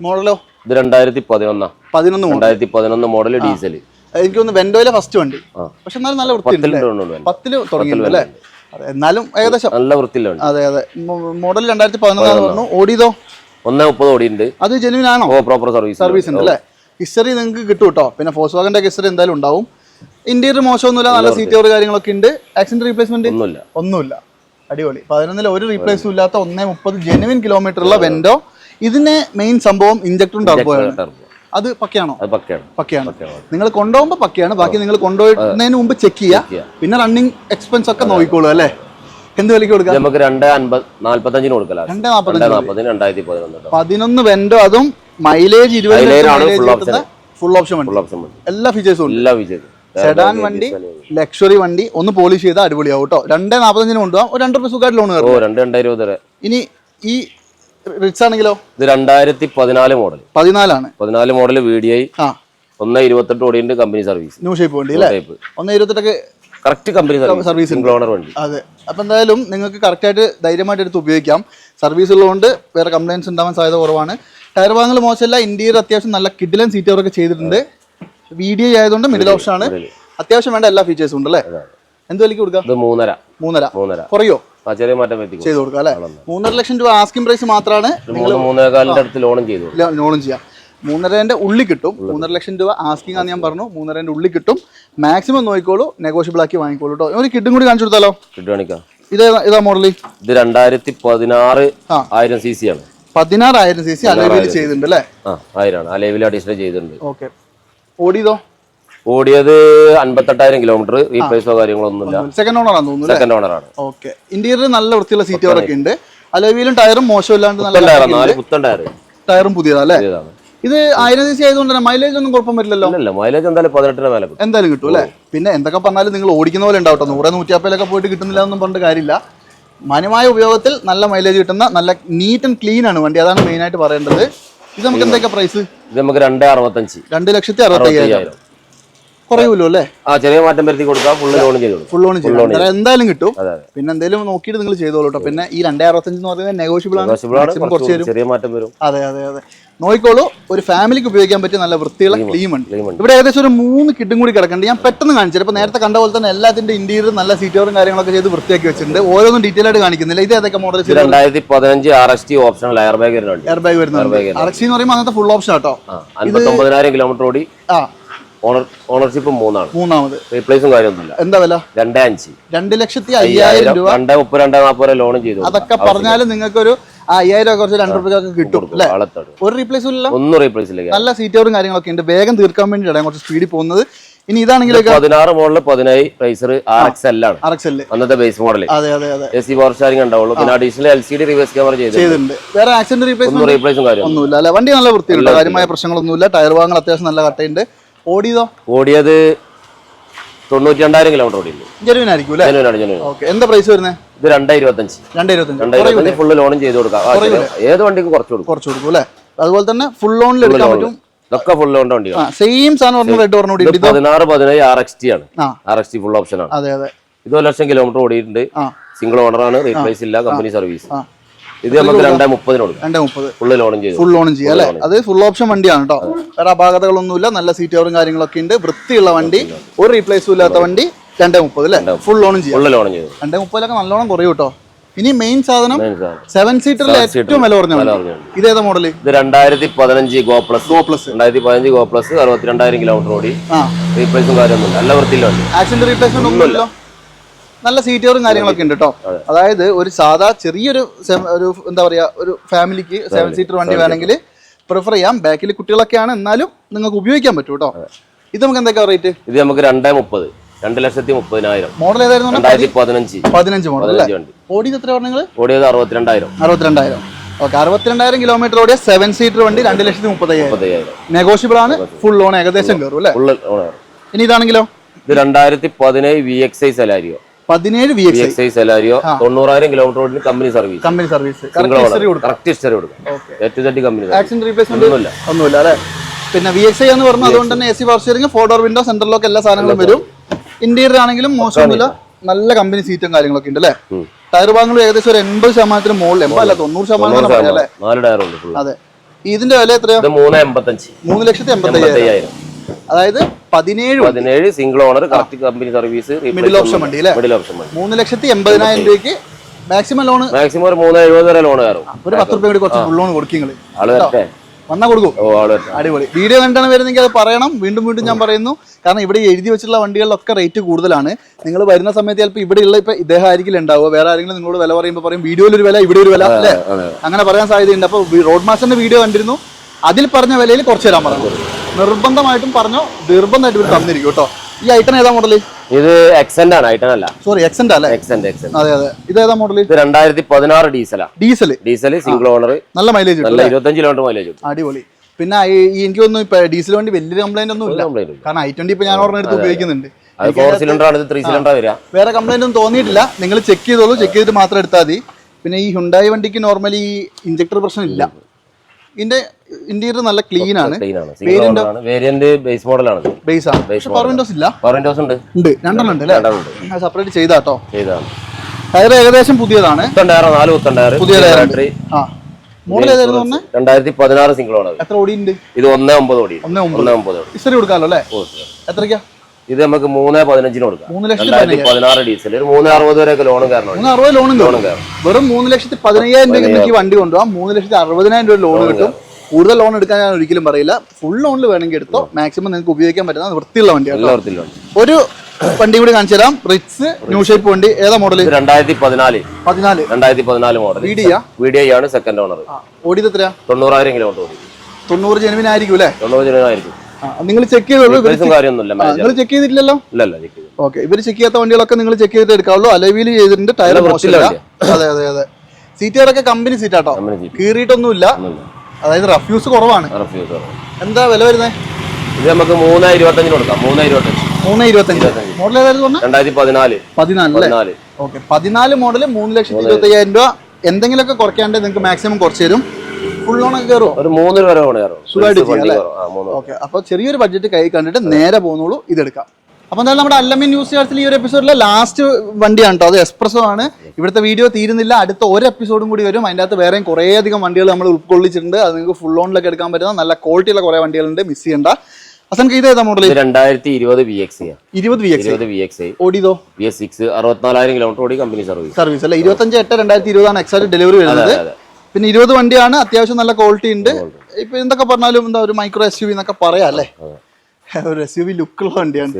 മോഡലോ ഇത് രണ്ടായിരത്തി പതിനൊന്നാ പതിനൊന്ന് രണ്ടായിരത്തി പതിനൊന്ന് മോഡൽ ഡീസൽ എനിക്ക് തോന്നുന്നു വെൻഡോയിലെ ഫസ്റ്റ് വണ്ടി. പക്ഷെ എന്നാലും നല്ല വൃത്തി. പത്തിൽ തുടങ്ങിയിട്ടുണ്ട് അല്ലേ? എന്നാലും ഏകദേശം നല്ല വൃത്തി വണ്ടി. അതെ അതെ. മോഡൽ രണ്ടായിരത്തി പതിനൊന്നാന്ന് പറഞ്ഞു. ഓടിയതോ? ഒന്നേ മുപ്പത് ഓടിയുണ്ട് അത് ജെനുവിൻ ആണോ? ഓ പ്രോപ്പർ സർവീസ് സർവീസ് ഉണ്ട് അല്ലേ? ഹിസ്റ്ററി നിങ്ങൾക്ക് കിട്ടും കേട്ടോ. പിന്നെ ഫോസ് വാഗന്റെ ഹിസ്റ്ററി എന്തായാലും ഉണ്ടാവും. ഇന്റീരിയർ മോശമൊന്നുമില്ല. നല്ല സീറ്റ് കവർ കാര്യങ്ങളൊക്കെ ഉണ്ട്. ആക്സിഡന്റ് റീപ്ലേസ്മെന്റ് ഒന്നുമില്ല. ഒന്നുമില്ല. അടിപൊളി. പതിനൊന്നിൽ ഒരു റീപ്ലേസും ഇല്ലാത്ത ഒന്നേ മുപ്പത് ജെനുവിൻ കിലോമീറ്റർ ഉള്ള വെൻഡോ ഇതിന്റെ മെയിൻ സംഭവം ഇഞ്ചക്ടറും ടർബോയാണ് ടർബോ. അത് പക്കയാണോ? പക്കയാണ്. നിങ്ങൾ കൊണ്ടുപോകുമ്പോൾ പക്കയാണ്. ബാക്കി നിങ്ങൾ കൊണ്ടുപോയിരുന്നതിന് മുമ്പ് ചെക്ക് ചെയ്യുക ചെയ്യാം. പിന്നെ റണ്ണിങ് എക്സ്പെൻസ് ഒക്കെ നോക്കിക്കോളൂ അല്ലേ? എന്ത് വിലക്ക് കൊടുക്കാം? നമുക്ക് രണ്ട് രണ്ട് നാൽപ്പത്തഞ്ച് രണ്ടായിരത്തി പതിനൊന്ന് പതിനൊന്ന് വെൻഡോ അതും മൈലേജ് ഇരുപത് ഫുൾ ഓപ്ഷൻ എല്ലാ ഫീച്ചേഴ്സും എല്ലാ വിജയം സെഡാൻ വണ്ടി ലക്ഷറി വണ്ടി ഒന്ന് പോളിഷ് ചെയ്താൽ അടിപൊളിയാവും കേട്ടോ രണ്ടേ നാൽപ്പത്തഞ്ചിന് കൊണ്ടുപോകാം ഒരു രണ്ട് സുഖമായിട്ട് ലോൺ കയറും രണ്ട് രണ്ടായിരം വരെ. ഇനി ഈ റിച്ച് ആണെങ്കിലോ? ഇത് രണ്ടായിരത്തി പതിനാല് മോഡൽ പതിനാലാണ്. പതിനാല് മോഡൽ വി ഡി ഐ ആ. ഒന്ന് ഇരുപത്തെട്ട് ഓടിയുണ്ട് കമ്പനി സർവീസ് ന്യൂ ഷേപ്പ് വണ്ടി അല്ലേ? ഒന്ന് ഇരുപത്തെട്ടൊക്കെ കറക്റ്റ് കമ്പനി സർവീസ് ഓണർ വണ്ടി. അതെ. അപ്പൊ എന്തായാലും നിങ്ങൾക്ക് കറക്റ്റായിട്ട് ധൈര്യമായിട്ട് എടുത്ത് ഉപയോഗിക്കാം. സർവീസ് ഉള്ളതുകൊണ്ട് വേറെ കംപ്ലയിൻസ് ഉണ്ടാവാൻ സാധ്യത കുറവാണ്. ടയർ വാങ്ങൽ മോശമല്ല. ഇന്റീരിയർ അത്യാവശ്യം നല്ല കിഡിലൻ സീറ്റുകളൊക്കെ ചെയ്തിട്ടുണ്ട്. വീഡിയോ ആയതുകൊണ്ട് മിഡിൽ ഓപ്ഷൻ ആണ്. അത്യാവശ്യം വേണ്ട എല്ലാ ഫീച്ചേഴ്സും ഉണ്ട് അല്ലേ? എന്ത് വിലക്ക് കൊടുക്കാം? മൂന്നര. മൂന്നര. മൂന്നര. കുറയോ? ചെറിയ മാറ്റം ചെയ്ത് കൊടുക്കാം അല്ലേ? മൂന്നര ലക്ഷം രൂപ ആസ്കിംഗ് പ്രൈസ് മാത്രമാണ് മൂന്ന് മൂന്നേകാലിന്റെ അടുത്ത് ലോണും ചെയ്തു. ലോണും ചെയ്യാം. മൂന്നരേന്റെ ഉള്ളി കിട്ടും. മൂന്നര ലക്ഷം രൂപ ആസ്കിംഗ് ആണ് ഞാൻ പറഞ്ഞു. മൂന്നരേന്റെ ഉള്ളി കിട്ടും. മാക്സിമം നോക്കിക്കോളൂ. നെഗോഷ്യബിൾ ആക്കി വാങ്ങിക്കോളൂ കേട്ടോ ഒരു കിഡും കൂടി കാണിച്ചു കൊടുത്താലോ? കിഡ് കാണിക്കാം. ഇത് ഇതാ മോഡൽ ഇത് രണ്ടായിരത്തി പതിനാറ്. ആയിരം സി സി ആണ്. പതിനാറായിരം സി സി അലവിൽ ചെയ്തിട്ടുണ്ട് അല്ലേ? ആയിരം ആയിരമാണ് ആ ലെവൽ അഡീഷണൽ ചെയ്തിട്ടുണ്ട്. ഓക്കെ ഓടിയതോ? ഓടിയത് അൻപത്തെട്ടായിരം കിലോമീറ്റർ. റീപ്ലേസോ കാര്യങ്ങളോ ഒന്നുമില്ല സെക്കൻഡ് ആണെന്ന് തോന്നുന്നു സെക്കൻഡ് ഓണറാണ് ഓക്കെ ഇന്റീരിയർ നല്ല വൃത്തിയുള്ള സീറ്റുകളൊക്കെ ഉണ്ട്. അലവിയിലും ടയറും മോശമില്ലാണ്ട് നല്ല നാല് പുത്തൻ ടയർ ടയറും പുതിയതല്ലേ ഇത് ആയിരം സി സി ആയതുകൊണ്ട് തന്നെ മൈലേജ് ഒന്നും കുഴപ്പം വരില്ലല്ലോ? മൈലേജ് എന്തായാലും പതിനെട്ടിന് മേലെ എന്തായാലും കിട്ടും അല്ലേ? പിന്നെ എന്തൊക്കെ പറഞ്ഞാലും നിങ്ങൾ ഓടിക്കുന്ന പോലെ ഉണ്ടാവട്ടോ. നൂറെ നൂറ്റിയാപ്പയിലൊക്കെ പോയിട്ട് കിട്ടുന്നില്ല എന്നും പറഞ്ഞിട്ട് കാര്യമില്ല. മാന്യമായ ഉപയോഗത്തിൽ നല്ല മൈലേജ് കിട്ടുന്ന നല്ല നീറ്റ് ആൻഡ് ക്ലീൻ ആണ് വണ്ടി. അതാണ് മെയിനായിട്ട് പറയേണ്ടത്. ഇത് നമുക്ക് എന്തൊക്കെ പ്രൈസ് ഇത് നമുക്ക് രണ്ട് അറുപത്തഞ്ച്. രണ്ട് ലക്ഷത്തി അറുപത്തി അയ്യായിരം അയ്യായിരം അല്ലേ? ആ ചെറിയ മാറ്റം വരുത്തി കൊടുക്കാം. ഫുൾ ലോൺ ചെയ്ത് ഫുൾ ലോൺ അന്നേരം എന്തായാലും കിട്ടും. പിന്നെ എന്തെങ്കിലും നോക്കിയിട്ട് നിങ്ങൾ ചെയ്തോളൂ പിന്നെ ഈ രണ്ടേ അറുപത്തഞ്ച് എന്ന് പറയുന്നത് നെഗോഷ്യബിൾ ആണ്. കുറച്ച് ചെറിയ മാറ്റം വരും. അതെ അതെ അതെ. നോക്കിക്കോളൂ ഒരു ഫാമിലിക്ക് ഉപയോഗിക്കാൻ പറ്റിയ നല്ല വൃത്തിയുള്ള ക്ലീം ഉണ്ട്. ഇവിടെ ഏകദേശം ഒരു മൂന്ന് കിട്ടും കൂടി കിടക്കുന്നുണ്ട്. ഞാൻ പെട്ടെന്ന് കാണിച്ചു ഇപ്പൊ നേരത്തെ കണ്ട പോലെ തന്നെ എല്ലാത്തിന്റെ ഇന്റീരിയർ നല്ല സീറ്റുകളും കാര്യങ്ങളൊക്കെ ചെയ്ത് വൃത്തിയാക്കി വെച്ചിട്ടുണ്ട്. ഓരോന്നും ഡീറ്റെയിൽ ആയിട്ട് കാണിക്കുന്നില്ല. ഇത് ഏതൊക്കെ മോഡൽ രണ്ടായിരത്തി പതിനഞ്ച് R S T optional air bag വരുന്നുണ്ട്. എയർ ബാഗ് വരുന്നുണ്ട്. അറക്സി എന്ന് പറയുമ്പോൾ അങ്ങനത്തെ ഫുൾ ഓപ്ഷൻ ആട്ടോ. ആ അൻപത്തൊമ്പതിനായിരം കിലോമീറ്റർ ഓടി ആ. ഓണർ ഓണർഷിപ്പ് മൂന്നാണ്. മൂന്നാമത്. റീപ്ലേസും കാര്യമൊന്നുമില്ല. എന്താ വില? രണ്ടേ അഞ്ച്. രണ്ട് ലക്ഷത്തി അയ്യായിരം രൂപ. രണ്ടേ മുപ്പത് രണ്ടേ നാൽപ്പത് ലോണും ചെയ്തു അതൊക്കെ പറഞ്ഞാലും നിങ്ങൾക്ക് ഒരു അയ്യായിരം ഒക്കെ കുറച്ച് രണ്ടു റുപ്യൊക്കെ കിട്ടും അല്ലേ? ഒരു റീപ്ലേസ് ഇല്ല. ഒന്നും റീപ്ലേസ് ഇല്ല നല്ല സീറ്റോറും കാര്യങ്ങളൊക്കെ ഉണ്ട്. വേഗം തീർക്കാൻ വേണ്ടിയിട്ടാണ് കുറച്ച് സ്പീഡിൽ പോകുന്നത്. ഇനി ഇതാണെങ്കിൽ പതിനാറ് മോഡൽ പതിനായി റൈസർ ആർ എക്സ് എൽ ആണ്. അറക്സൽ അന്നത്തെ ബേസ് മോഡൽ അതെ അതെ അതെ. എ സി പവർ സ്റ്റാരിംഗ് ഉണ്ടാവുള്ളൂ. പിന്നെ additional L C D reverse camera ചെയ്ത് ചെയ്തിട്ടുണ്ട്. വേറെ ആക്സിഡന്റ് റീപ്ലേസും കാര്യം ഒന്നുമില്ല അല്ലെ? വണ്ടി നല്ല വൃത്തിയുണ്ട് കാര്യമായ പ്രശ്നങ്ങളൊന്നുമില്ല. ടയർ ഭാഗങ്ങൾ അത്യാവശ്യം നല്ല കട്ടയുണ്ട്. ഓടിയതോ? ഓടിയത് തൊണ്ണൂറ്റി രണ്ടായിരം കിലോമീറ്റർ ഓടിയുണ്ട് ജെനുവിൻ ആയിരിക്കും അല്ലേ? ജനുവനാണ് ജനുവൻ ഓക്കെ എന്താ പ്രൈസ് വരുന്നത് ഇത് ഫുള്ള് ലോണും ചെയ്ത് കൊടുക്കാം. ഏത് വണ്ടിക്കും കുറച്ച് കൊടുക്കും. കുറച്ച് കൊടുക്കും അല്ലേ? അതുപോലെ തന്നെ ഫുൾ ലോണിൽ എടുക്കാൻ പറ്റും. ഇതൊക്കെ ഫുൾ ലോണിന്റെ വണ്ടിയാണ് സെയിം സാധനം റെഡ് പതിനാറ് പതിനേഴ് ആർ എക്സ് ടി ആണ്. R X T full option ആണ്. അതെ അതെ. ഇത് ഒരു ലക്ഷം കിലോമീറ്റർ ഓടിയിട്ടുണ്ട്. സിംഗിൾ ഓണർ ആണ്. റീപ്ലേസ് ഇല്ല. കമ്പനി സർവീസ് ഇത് നമുക്ക് രണ്ടേ മുപ്പതിന് കൊടുക്കാം. രണ്ടേ മുപ്പത്. ഫുള്ള് ലോണും ചെയ്യും ഫുൾ അല്ലേ? അത് ഫുൾ ഓപ്ഷൻ വണ്ടിയാണ് കേട്ടോ. വേറെ അപാകതകളൊന്നുമില്ല. നല്ല സീറ്റ് കവറും കാര്യങ്ങളൊക്കെ ഉണ്ട്. വൃത്തിയുള്ള വണ്ടി ഒരു റീപ്ലേസും ഇല്ലാത്ത വണ്ടി രണ്ടേ മുപ്പത് അല്ലേ? ഫുൾ ചെയ്യും. ഫുൾ ലോണും ചെയ്യും രണ്ടേ മുപ്പതിലൊക്കെ നല്ലോണം കുറയും കേട്ടോ. ഇനി മെയിൻ സാധനം. സെവൻ സീറ്ററിൽ ഏറ്റവും വില കുറഞ്ഞ ഇതേതാ മോഡൽ ഇത് രണ്ടായിരത്തി പതിനഞ്ച് ഗോ പ്ലസ് ഗോ പ്ലസ് രണ്ടായിരത്തി പതിനഞ്ച് ഗോ പ്ലസ് അറുപത്തിരണ്ടായിരം കിലോമീറ്റർ ഓടി. റീപ്ലേസും കാര്യമൊന്നും നല്ല വൃത്തിയില്ല ആക്സിഡന്റ് റീപ്ലേസ്മെന്റ് ഒന്നുമില്ലല്ലോ നല്ല സീറ്റുകളും കാര്യങ്ങളൊക്കെ ഉണ്ട് കേട്ടോ അതായത് ഒരു സാധാ ചെറിയൊരു ഒരു എന്താ പറയാ ഒരു ഫാമിലിക്ക് സെവൻ സീറ്റർ വണ്ടി വേണമെങ്കിൽ പ്രിഫർ ചെയ്യാം. ബാക്കിൽ കുട്ടികളൊക്കെയാണ് എന്നാലും നിങ്ങൾക്ക് ഉപയോഗിക്കാൻ പറ്റും കേട്ടോ ഇത് നമുക്ക് എന്തൊക്കെയാ റേറ്റ്? ഇത് നമുക്ക് രണ്ടേ മുപ്പത്. രണ്ട് ലക്ഷത്തി മുപ്പതിനായിരം. മോഡൽ ഏതായിരുന്നു? രണ്ടായിരത്തി പതിനഞ്ച്. പതിനഞ്ച് മോഡൽ ഓടിയത് എത്ര പറഞ്ഞത് ഓടിയത് അറുപത്തിരണ്ടായിരം. അറുപത്തിരണ്ടായിരം. ഓക്കെ അറുപത്തിരണ്ടായിരം കിലോമീറ്റർ ഓടിയ സെവൻ സീറ്റർ വണ്ടി രണ്ട് ലക്ഷത്തി മുപ്പത്തയ്യായിരം. നെഗോഷ്യബിൾ ആണ്. ഫുൾ ലോൺ ഏകദേശം കയറും അല്ലേ? ഇനി ഇതാണെങ്കിലോ? ഇത് രണ്ടായിരത്തി പതിനേഴ് വി എക്സൈസ് സെലാരിയോ പതിനേഴ് വി എക്സ് ഐ സെലാരിയോ തൊണ്ണൂറായിരം കിലോമീറ്റർ ഓടി company service company service correct history കൊടുക്കും. കമ്പനി ആക്സിഡന്റ് റീപ്ലേസ്മെന്റ് ഒന്നുമില്ല. ഒന്നുമില്ല അല്ലേ? പിന്നെ വി എക്സ് ഐ എന്ന് പറഞ്ഞാൽ അതുകൊണ്ട് തന്നെ A C power steering four door window central lock എല്ലാ സാധനങ്ങളും വരും. ഇന്റീരിയർ ആണെങ്കിലും മോശമൊന്നുമില്ല. നല്ല കമ്പനി സീറ്റും കാര്യങ്ങളൊക്കെ ഉണ്ട് അല്ലേ? ടയർ ഭാഗങ്ങൾ ഏകദേശം ഒരു എൺപത് ശതമാനത്തിന് മുകളിൽ എൺപതല്ല തൊണ്ണൂറ് ശതമാനം അല്ലേ? അതെ. ഇതിന്റെ വില എത്രയാണ് മൂന്ന് ലക്ഷത്തി എൺപത്തി എൺപത്തയ്യായിരം. അതായത് പതിനേഴ് പതിനേഴ് single owner correct company service middle option വണ്ടി അല്ലേ? മിഡിൽ ഓപ്ഷൻ മതി മൂന്ന് ലക്ഷത്തി എൺപതിനായിരം രൂപയ്ക്ക് മാക്സിമം ലോൺ മാക്സിമം ഒരു മൂന്ന് എഴുപത് വരെ ലോൺ കയറും. ഒരു പത്ത് റുപ്യ കൂടി കുറച്ച് ഫുൾ ലോൺ കൊടുക്കും വന്നാൽ കൊടുക്കും. അടിപൊളി. വീഡിയോ കണ്ടാണ് വരുന്നെങ്കിൽ അത് പറയണം. വീണ്ടും വീണ്ടും ഞാൻ പറയുന്നു. കാരണം ഇവിടെ എഴുതി വെച്ചിട്ടുള്ള വണ്ടികളിലൊക്കെ റേറ്റ് കൂടുതലാണ്. നിങ്ങൾ വരുന്ന സമയത്ത് ചിലപ്പോൾ ഇവിടെയുള്ള ഇപ്പൊ ഇദ്ദേഹം ആയിരിക്കില്ല ഉണ്ടാവുക. വേറെ ആരെങ്കിലും നിങ്ങളോട് വില പറയുമ്പോൾ പറയും വീഡിയോയിൽ ഒരു വില ഇവിടെ ഒരു വില. അല്ലേ? അങ്ങനെ പറയാൻ സാധ്യതയുണ്ട്. അപ്പോൾ റോഡ് മാസ്റ്ററിന്റെ വീഡിയോ കണ്ടിരുന്നു. അതിൽ പറഞ്ഞ വിലയിൽ കുറച്ച് തരാൻ പറഞ്ഞു. നിർബന്ധമായിട്ടും പറഞ്ഞോ നിർബന്ധമായിട്ട് ഇവർ തന്നിരിക്കും കേട്ടോ. ഈ ഐറ്റം ഏതാ മോഡൽ ഇത് എക്സെന്റ് ആണ് ഐറ്റൺ അല്ല. സോറി എക്സെന്റ് അല്ലേ? എക്സെന്റ് എക്സെന്റ് അതെ അതെ. ഇത് ഏതാ മോഡൽ ഇത് രണ്ടായിരത്തി പതിനാറ് ഡീസലാ ഡീസൽ ഡീസൽ സിംഗിൾ ഓണർ നല്ല മൈലേജ് നല്ല ഇരുപത്തഞ്ച് കിലോമീറ്റർ മൈലേജ് അടിപൊളി. പിന്നെ എനിക്ക് തോന്നുന്നു ഇപ്പൊ ഡീസൽ വണ്ടി വലിയ കംപ്ലൈന്റ് ഒന്നും ഇല്ല. കാരണം ഐ ട്വന്റി ഇപ്പൊ ഞാൻ ഓർമ്മ എടുത്ത് ഉപയോഗിക്കുന്നുണ്ട്. ഫോർ സിലിണ്ടർ ആണ് ഇത് ത്രീ സിലിണ്ടർ വരിക. വേറെ കംപ്ലൈന്റ് ഒന്നും തോന്നിയിട്ടില്ല. നിങ്ങൾ ചെക്ക് ചെയ്തോളൂ ചെക്ക് ചെയ്തിട്ട് മാത്രം എടുത്താൽ മതി. പിന്നെ ഈ ഹുണ്ടായി വണ്ടിക്ക് നോർമലി ഇഞ്ചക്ടർ പ്രശ്നം ഇല്ല. ഇതിന്റെ ഇന്റീരിയർ നല്ല ക്ലീൻ ആണ്. വേരിയന്റ് ബേസ് മോഡലാണ് ബേസ് ആണ്. പക്ഷെ പവർ വിൻഡോസ് ഇല്ല. പവർ വിൻഡോസ് ഉണ്ട്. ഉണ്ട്. രണ്ടെണ്ണം ഉണ്ട് അല്ലേ? സെപ്പറേറ്റ് ചെയ്താട്ടോ. ചെയ്താണ് ടയർ ഏകദേശം പുതിയതാണ്. നാല് പുതിയ ബാറ്ററി മോഡൽ ഏതായിരുന്നു പറഞ്ഞത് രണ്ടായിരത്തി പതിനാറ് സിംഗിൾ ഓണർ എത്ര ഓടിയുണ്ട് ഇത് ഒന്നേ ഒമ്പത് ഓടി ഒന്നേ ഒമ്പത്. ഒന്നേ ഒമ്പത്. ഓടി ഹിസ്റ്ററി കൊടുക്കാമല്ലോ അല്ലേ? എത്രയ്ക്കാ? ഇത് നമുക്ക് മൂന്ന് പതിനഞ്ചിന് കൊടുക്കാം. മൂന്ന് ലക്ഷത്തി രണ്ടായിരത്തി പതിനാറ് ഡീസൽ. ഒരു മൂന്ന് അറുപത് വരെയൊക്കെ ലോണും കാരണം മൂന്ന് അറുപത് ലോണും ലോണും കയറും. കയറും വെറും മൂന്ന് ലക്ഷത്തി പതിനയ്യായിരം രൂപയ്ക്ക് വണ്ടി കൊണ്ടുപോകാം മൂന്ന് ലക്ഷത്തി അറുപതിനായിരം രൂപ ലോൺ കിട്ടും. കൂടുതൽ ലോൺ എടുക്കാൻ ഞാൻ ഒരിക്കലും പറയില്ല. ഫുൾ ലോണിൽ വേണമെങ്കിൽ എടുത്തോ. മാക്സിമം നിങ്ങൾക്ക് ഉപയോഗിക്കാൻ പറ്റുന്ന വൃത്തിയുള്ള വണ്ടിയാണ് ഉണ്ട് ഒരു വണ്ടി കൂടി കാണിച്ചു തരാം. റിറ്റ്സ് ന്യൂ ഷേപ്പ് വണ്ടി. ഏതാ മോഡൽ രണ്ടായിരത്തി പതിനാല്. പതിനാല്. രണ്ടായിരത്തി പതിനാല് മോഡൽ വീഡിയ വീഡിയോ ആണ് സെക്കൻഡ് ഓണർ ഓടിയത് എത്രയാ? തൊണ്ണൂറായിരം കിലോമീറ്റർ ഓടി തൊണ്ണൂറ് ജനുവിനായിരിക്കും അല്ലേ? തൊണ്ണൂറ് ജനമായിരിക്കും നിങ്ങൾ ചെക്ക് നിങ്ങൾ ചെക്ക് ചെയ്തിട്ടില്ലല്ലോ? ഓക്കെ ഇവർ ചെക്ക് ചെയ്യാത്ത വണ്ടികളൊക്കെ നിങ്ങൾ ചെക്ക് ചെയ്തിട്ട് എടുക്കാവുള്ളൂ. അലവിയിൽ ചെയ്തിട്ടുണ്ട് ടയർ മോശമില്ല. അതെ അതെ അതെ. സീറ്റുകളൊക്കെ കമ്പനി സീറ്റാട്ടോ കമ്പനി സീറ്റ്. കീറിയിട്ടൊന്നുമില്ല. അതായത് റഫ്യൂസ് കുറവാണ്. എന്താ വില വരുന്നത് ഇത് നമുക്ക് മൂന്ന് ഇരുപത്തഞ്ചിന് കൊടുക്കാം. മൂന്ന് ഇരുപത്തഞ്ച് മൂന്ന് ഇരുപത്തഞ്ച് മോഡൽ ഏതായിരുന്നു രണ്ടായിരത്തി പതിനാല് പതിനാല്. ഓക്കെ പതിനാല് മോഡൽ മൂന്ന് ലക്ഷത്തി ഇരുപത്തയ്യായിരം രൂപ. എന്തെങ്കിലുമൊക്കെ കുറയ്ക്കാണ്ട് നിങ്ങൾക്ക് മാക്സിമം കുറച്ച് തരും. ഫുൾ ലോൺ ഒക്കെ ഒരു മൂന്ന് വരെ ഓണ് കയറും സുഖമായിട്ട് ഓക്കെ. അപ്പോൾ ചെറിയൊരു ബഡ്ജറ്റ് കൈ കണ്ടിട്ട് നേരെ പോകുന്നുള്ളൂ ഇതെടുക്കാം. അപ്പോൾ എന്തായാലും നമ്മുടെ അല്ലമിൻ ന്യൂസ് ചാർട്സിൽ ഈ ഒരു എപ്പിസോഡിലെ ലാസ്റ്റ് വണ്ടിയാണ് കേട്ടോ അത് എക്സ്പ്രസോ ആണ്. ഇവിടുത്തെ വീഡിയോ തീരുന്നില്ല. അടുത്ത ഒരു എപ്പിസോഡും കൂടി വരും. അതിന്റെ അകത്ത് വേറെയും കുറേയധികം വണ്ടികൾ നമ്മൾ ഉൾക്കൊള്ളിച്ചിട്ടുണ്ട്. അത് നിങ്ങൾക്ക് ഫുൾ ഓണിലൊക്കെ എടുക്കാൻ പറ്റുന്ന നല്ല ക്വാളിറ്റിയുള്ള കുറേ വണ്ടികളുണ്ട്. മിസ് ചെയ്യണ്ട. അസൻക്ക് ഇത് ഏതാ മോഡൽ രണ്ടായിരത്തി ഇരുപത് വി എക്സ് ഇരുപത് വി എക്സ് ഇരുപത് വി എക്സ് ഓടിയതോ? വി എസ് സിക്സ് അറുപത്തിനാലായിരം കിലോമീറ്റർ ഓടി കമ്പനി സർവീസ് സർവീസ് അല്ല? ഇരുപത്തഞ്ച് എട്ട് രണ്ടായിരത്തി ഇരുപതാണ് എക്സാക്ട് ഡെലിവറി വരുന്നത്. പിന്നെ ഇരുപത് വണ്ടിയാണ് അത്യാവശ്യം നല്ല ക്വാളിറ്റി ഉണ്ട്. ഇപ്പൊ എന്തൊക്കെ പറഞ്ഞാലും എന്താ ഒരു മൈക്രോ എസ് യു വി എന്നൊക്കെ പറയാം അല്ലേ? *laughs* ഒരു എസ് യു വി ലുക്കുള്ള വണ്ടിയാണ്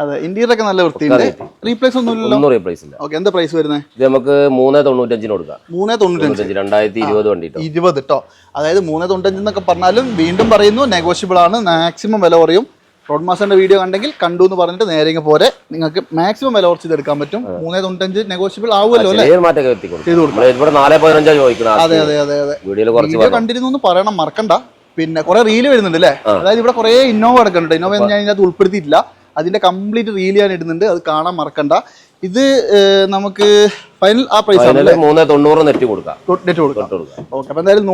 അതെ ഇന്റീരിയർ ഒക്കെ നല്ല വൃത്തിയുണ്ട്. റീപ്ലേസ് ഒന്നും റീപ്ലേസ് ഇല്ല. ഓക്കെ എന്താ പ്രൈസ് വരുന്നത് ഇത് നമുക്ക് മൂന്ന് തൊണ്ണൂറ്റഞ്ചിന് കൊടുക്കാം. മൂന്ന് തൊണ്ണൂറ്റഞ്ച്. രണ്ടായിരത്തി ഇരുപത് വണ്ടി. ഇരുപത് കേട്ടോ അതായത് മൂന്ന് തൊണ്ണൂറ്റഞ്ച് എന്നൊക്കെ പറഞ്ഞാലും വീണ്ടും പറയുന്നു നെഗോഷ്യബിൾ ആണ്. മാക്സിമം വില കുറയും. റോഡ് മാസ്റ്ററിന്റെ വീഡിയോ കണ്ടെങ്കിൽ കണ്ടു എന്ന് പറഞ്ഞിട്ട് നേരെ പോരെ. നിങ്ങൾക്ക് മാക്സിമം വില കുറച്ച് എടുക്കാൻ പറ്റും. മൂന്നേ തൊണ്ണൂറ്റഞ്ച് നെഗോഷ്യബിൾ ആവുമല്ലോ അല്ലേ? അതെ അതെ അതെ അതെ. കുറച്ച് വീഡിയോ കണ്ടിരുന്നു എന്ന് പറയണം മറക്കണ്ട. പിന്നെ കുറെ റീൽ വരുന്നുണ്ട് അല്ലേ? അതായത് ഇവിടെ കുറെ ഇന്നോവ എടുക്കുന്നുണ്ട്. ഇന്നോവ ഞാൻ ഇതിനകത്ത് ഉൾപ്പെടുത്തിയിട്ടില്ല. അതിന്റെ കംപ്ലീറ്റ് റീൽ ഞാൻ ഇടുന്നുണ്ട്. അത് കാണാൻ മറക്കണ്ട. ഇത് നമുക്ക് ഫൈനൽ ആ പ്രൈസ് മൂന്ന് തൊണ്ണൂറ് നെറ്റ് കൊടുക്കാം. നെറ്റ് കൊടുക്കാം. കൊടുക്കാം. ഓക്കെ അപ്പൊ എന്തായാലും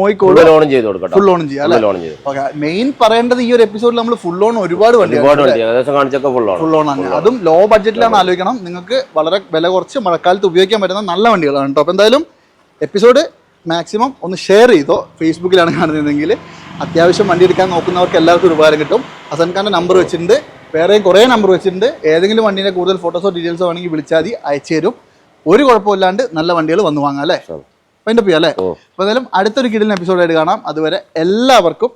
ലോണും ചെയ്ത് കൊടുക്കാം ഫുൾ ചെയ്യാം ലോൺ ചെയ്ത് ഓക്കെ മെയിൻ പറയേണ്ടത് ഈ ഒരു എപ്പിസോഡിൽ നമ്മൾ ഫുൾ ഓൺ ഒരുപാട് വണ്ടി ഒരുപാട് വണ്ടി ഏകദേശം കാണിച്ചൊക്കെ ഫുൾ ലോൺ ഫുൾ ഓൺ ആണ്. അതും ലോ ബഡ്ജറ്റിലാണ് ആലോചിക്കണം. നിങ്ങൾക്ക് വളരെ വില കുറച്ച് മഴക്കാലത്ത് ഉപയോഗിക്കാൻ പറ്റുന്ന നല്ല വണ്ടികളാണ് കേട്ടോ. അപ്പൊ എന്തായാലും എപ്പിസോഡ് മാക്സിമം ഒന്ന് ഷെയർ ചെയ്തോ. ഫേസ്ബുക്കിലാണ് കാണുന്നതെങ്കിൽ അത്യാവശ്യം വണ്ടി എടുക്കാൻ നോക്കുന്നവർക്ക് എല്ലാവർക്കും ഒരു ഉപകാരം കിട്ടും. ഹസൻ ഖാന്റെ നമ്പർ വെച്ചിട്ടുണ്ട്. വേറെയും കുറേ നമ്പർ വെച്ചിട്ടുണ്ട്. ഏതെങ്കിലും വണ്ടീന്റെ കൂടുതൽ ഫോട്ടോസോ ഡീറ്റെയിൽസോ വേണമെങ്കിൽ വിളിച്ചാൽ മതി അയച്ചു തരും. ഒരു കുഴപ്പമില്ലാണ്ട് നല്ല വണ്ടികൾ വന്നു വാങ്ങാം അല്ലേ? അപ്പം എന്റെ ചെയ്യാം അല്ലേ. അപ്പോൾ എന്തായാലും അടുത്തൊരു കിടിലൻ എപ്പിസോഡായിട്ട് കാണാം. അതുവരെ എല്ലാവർക്കും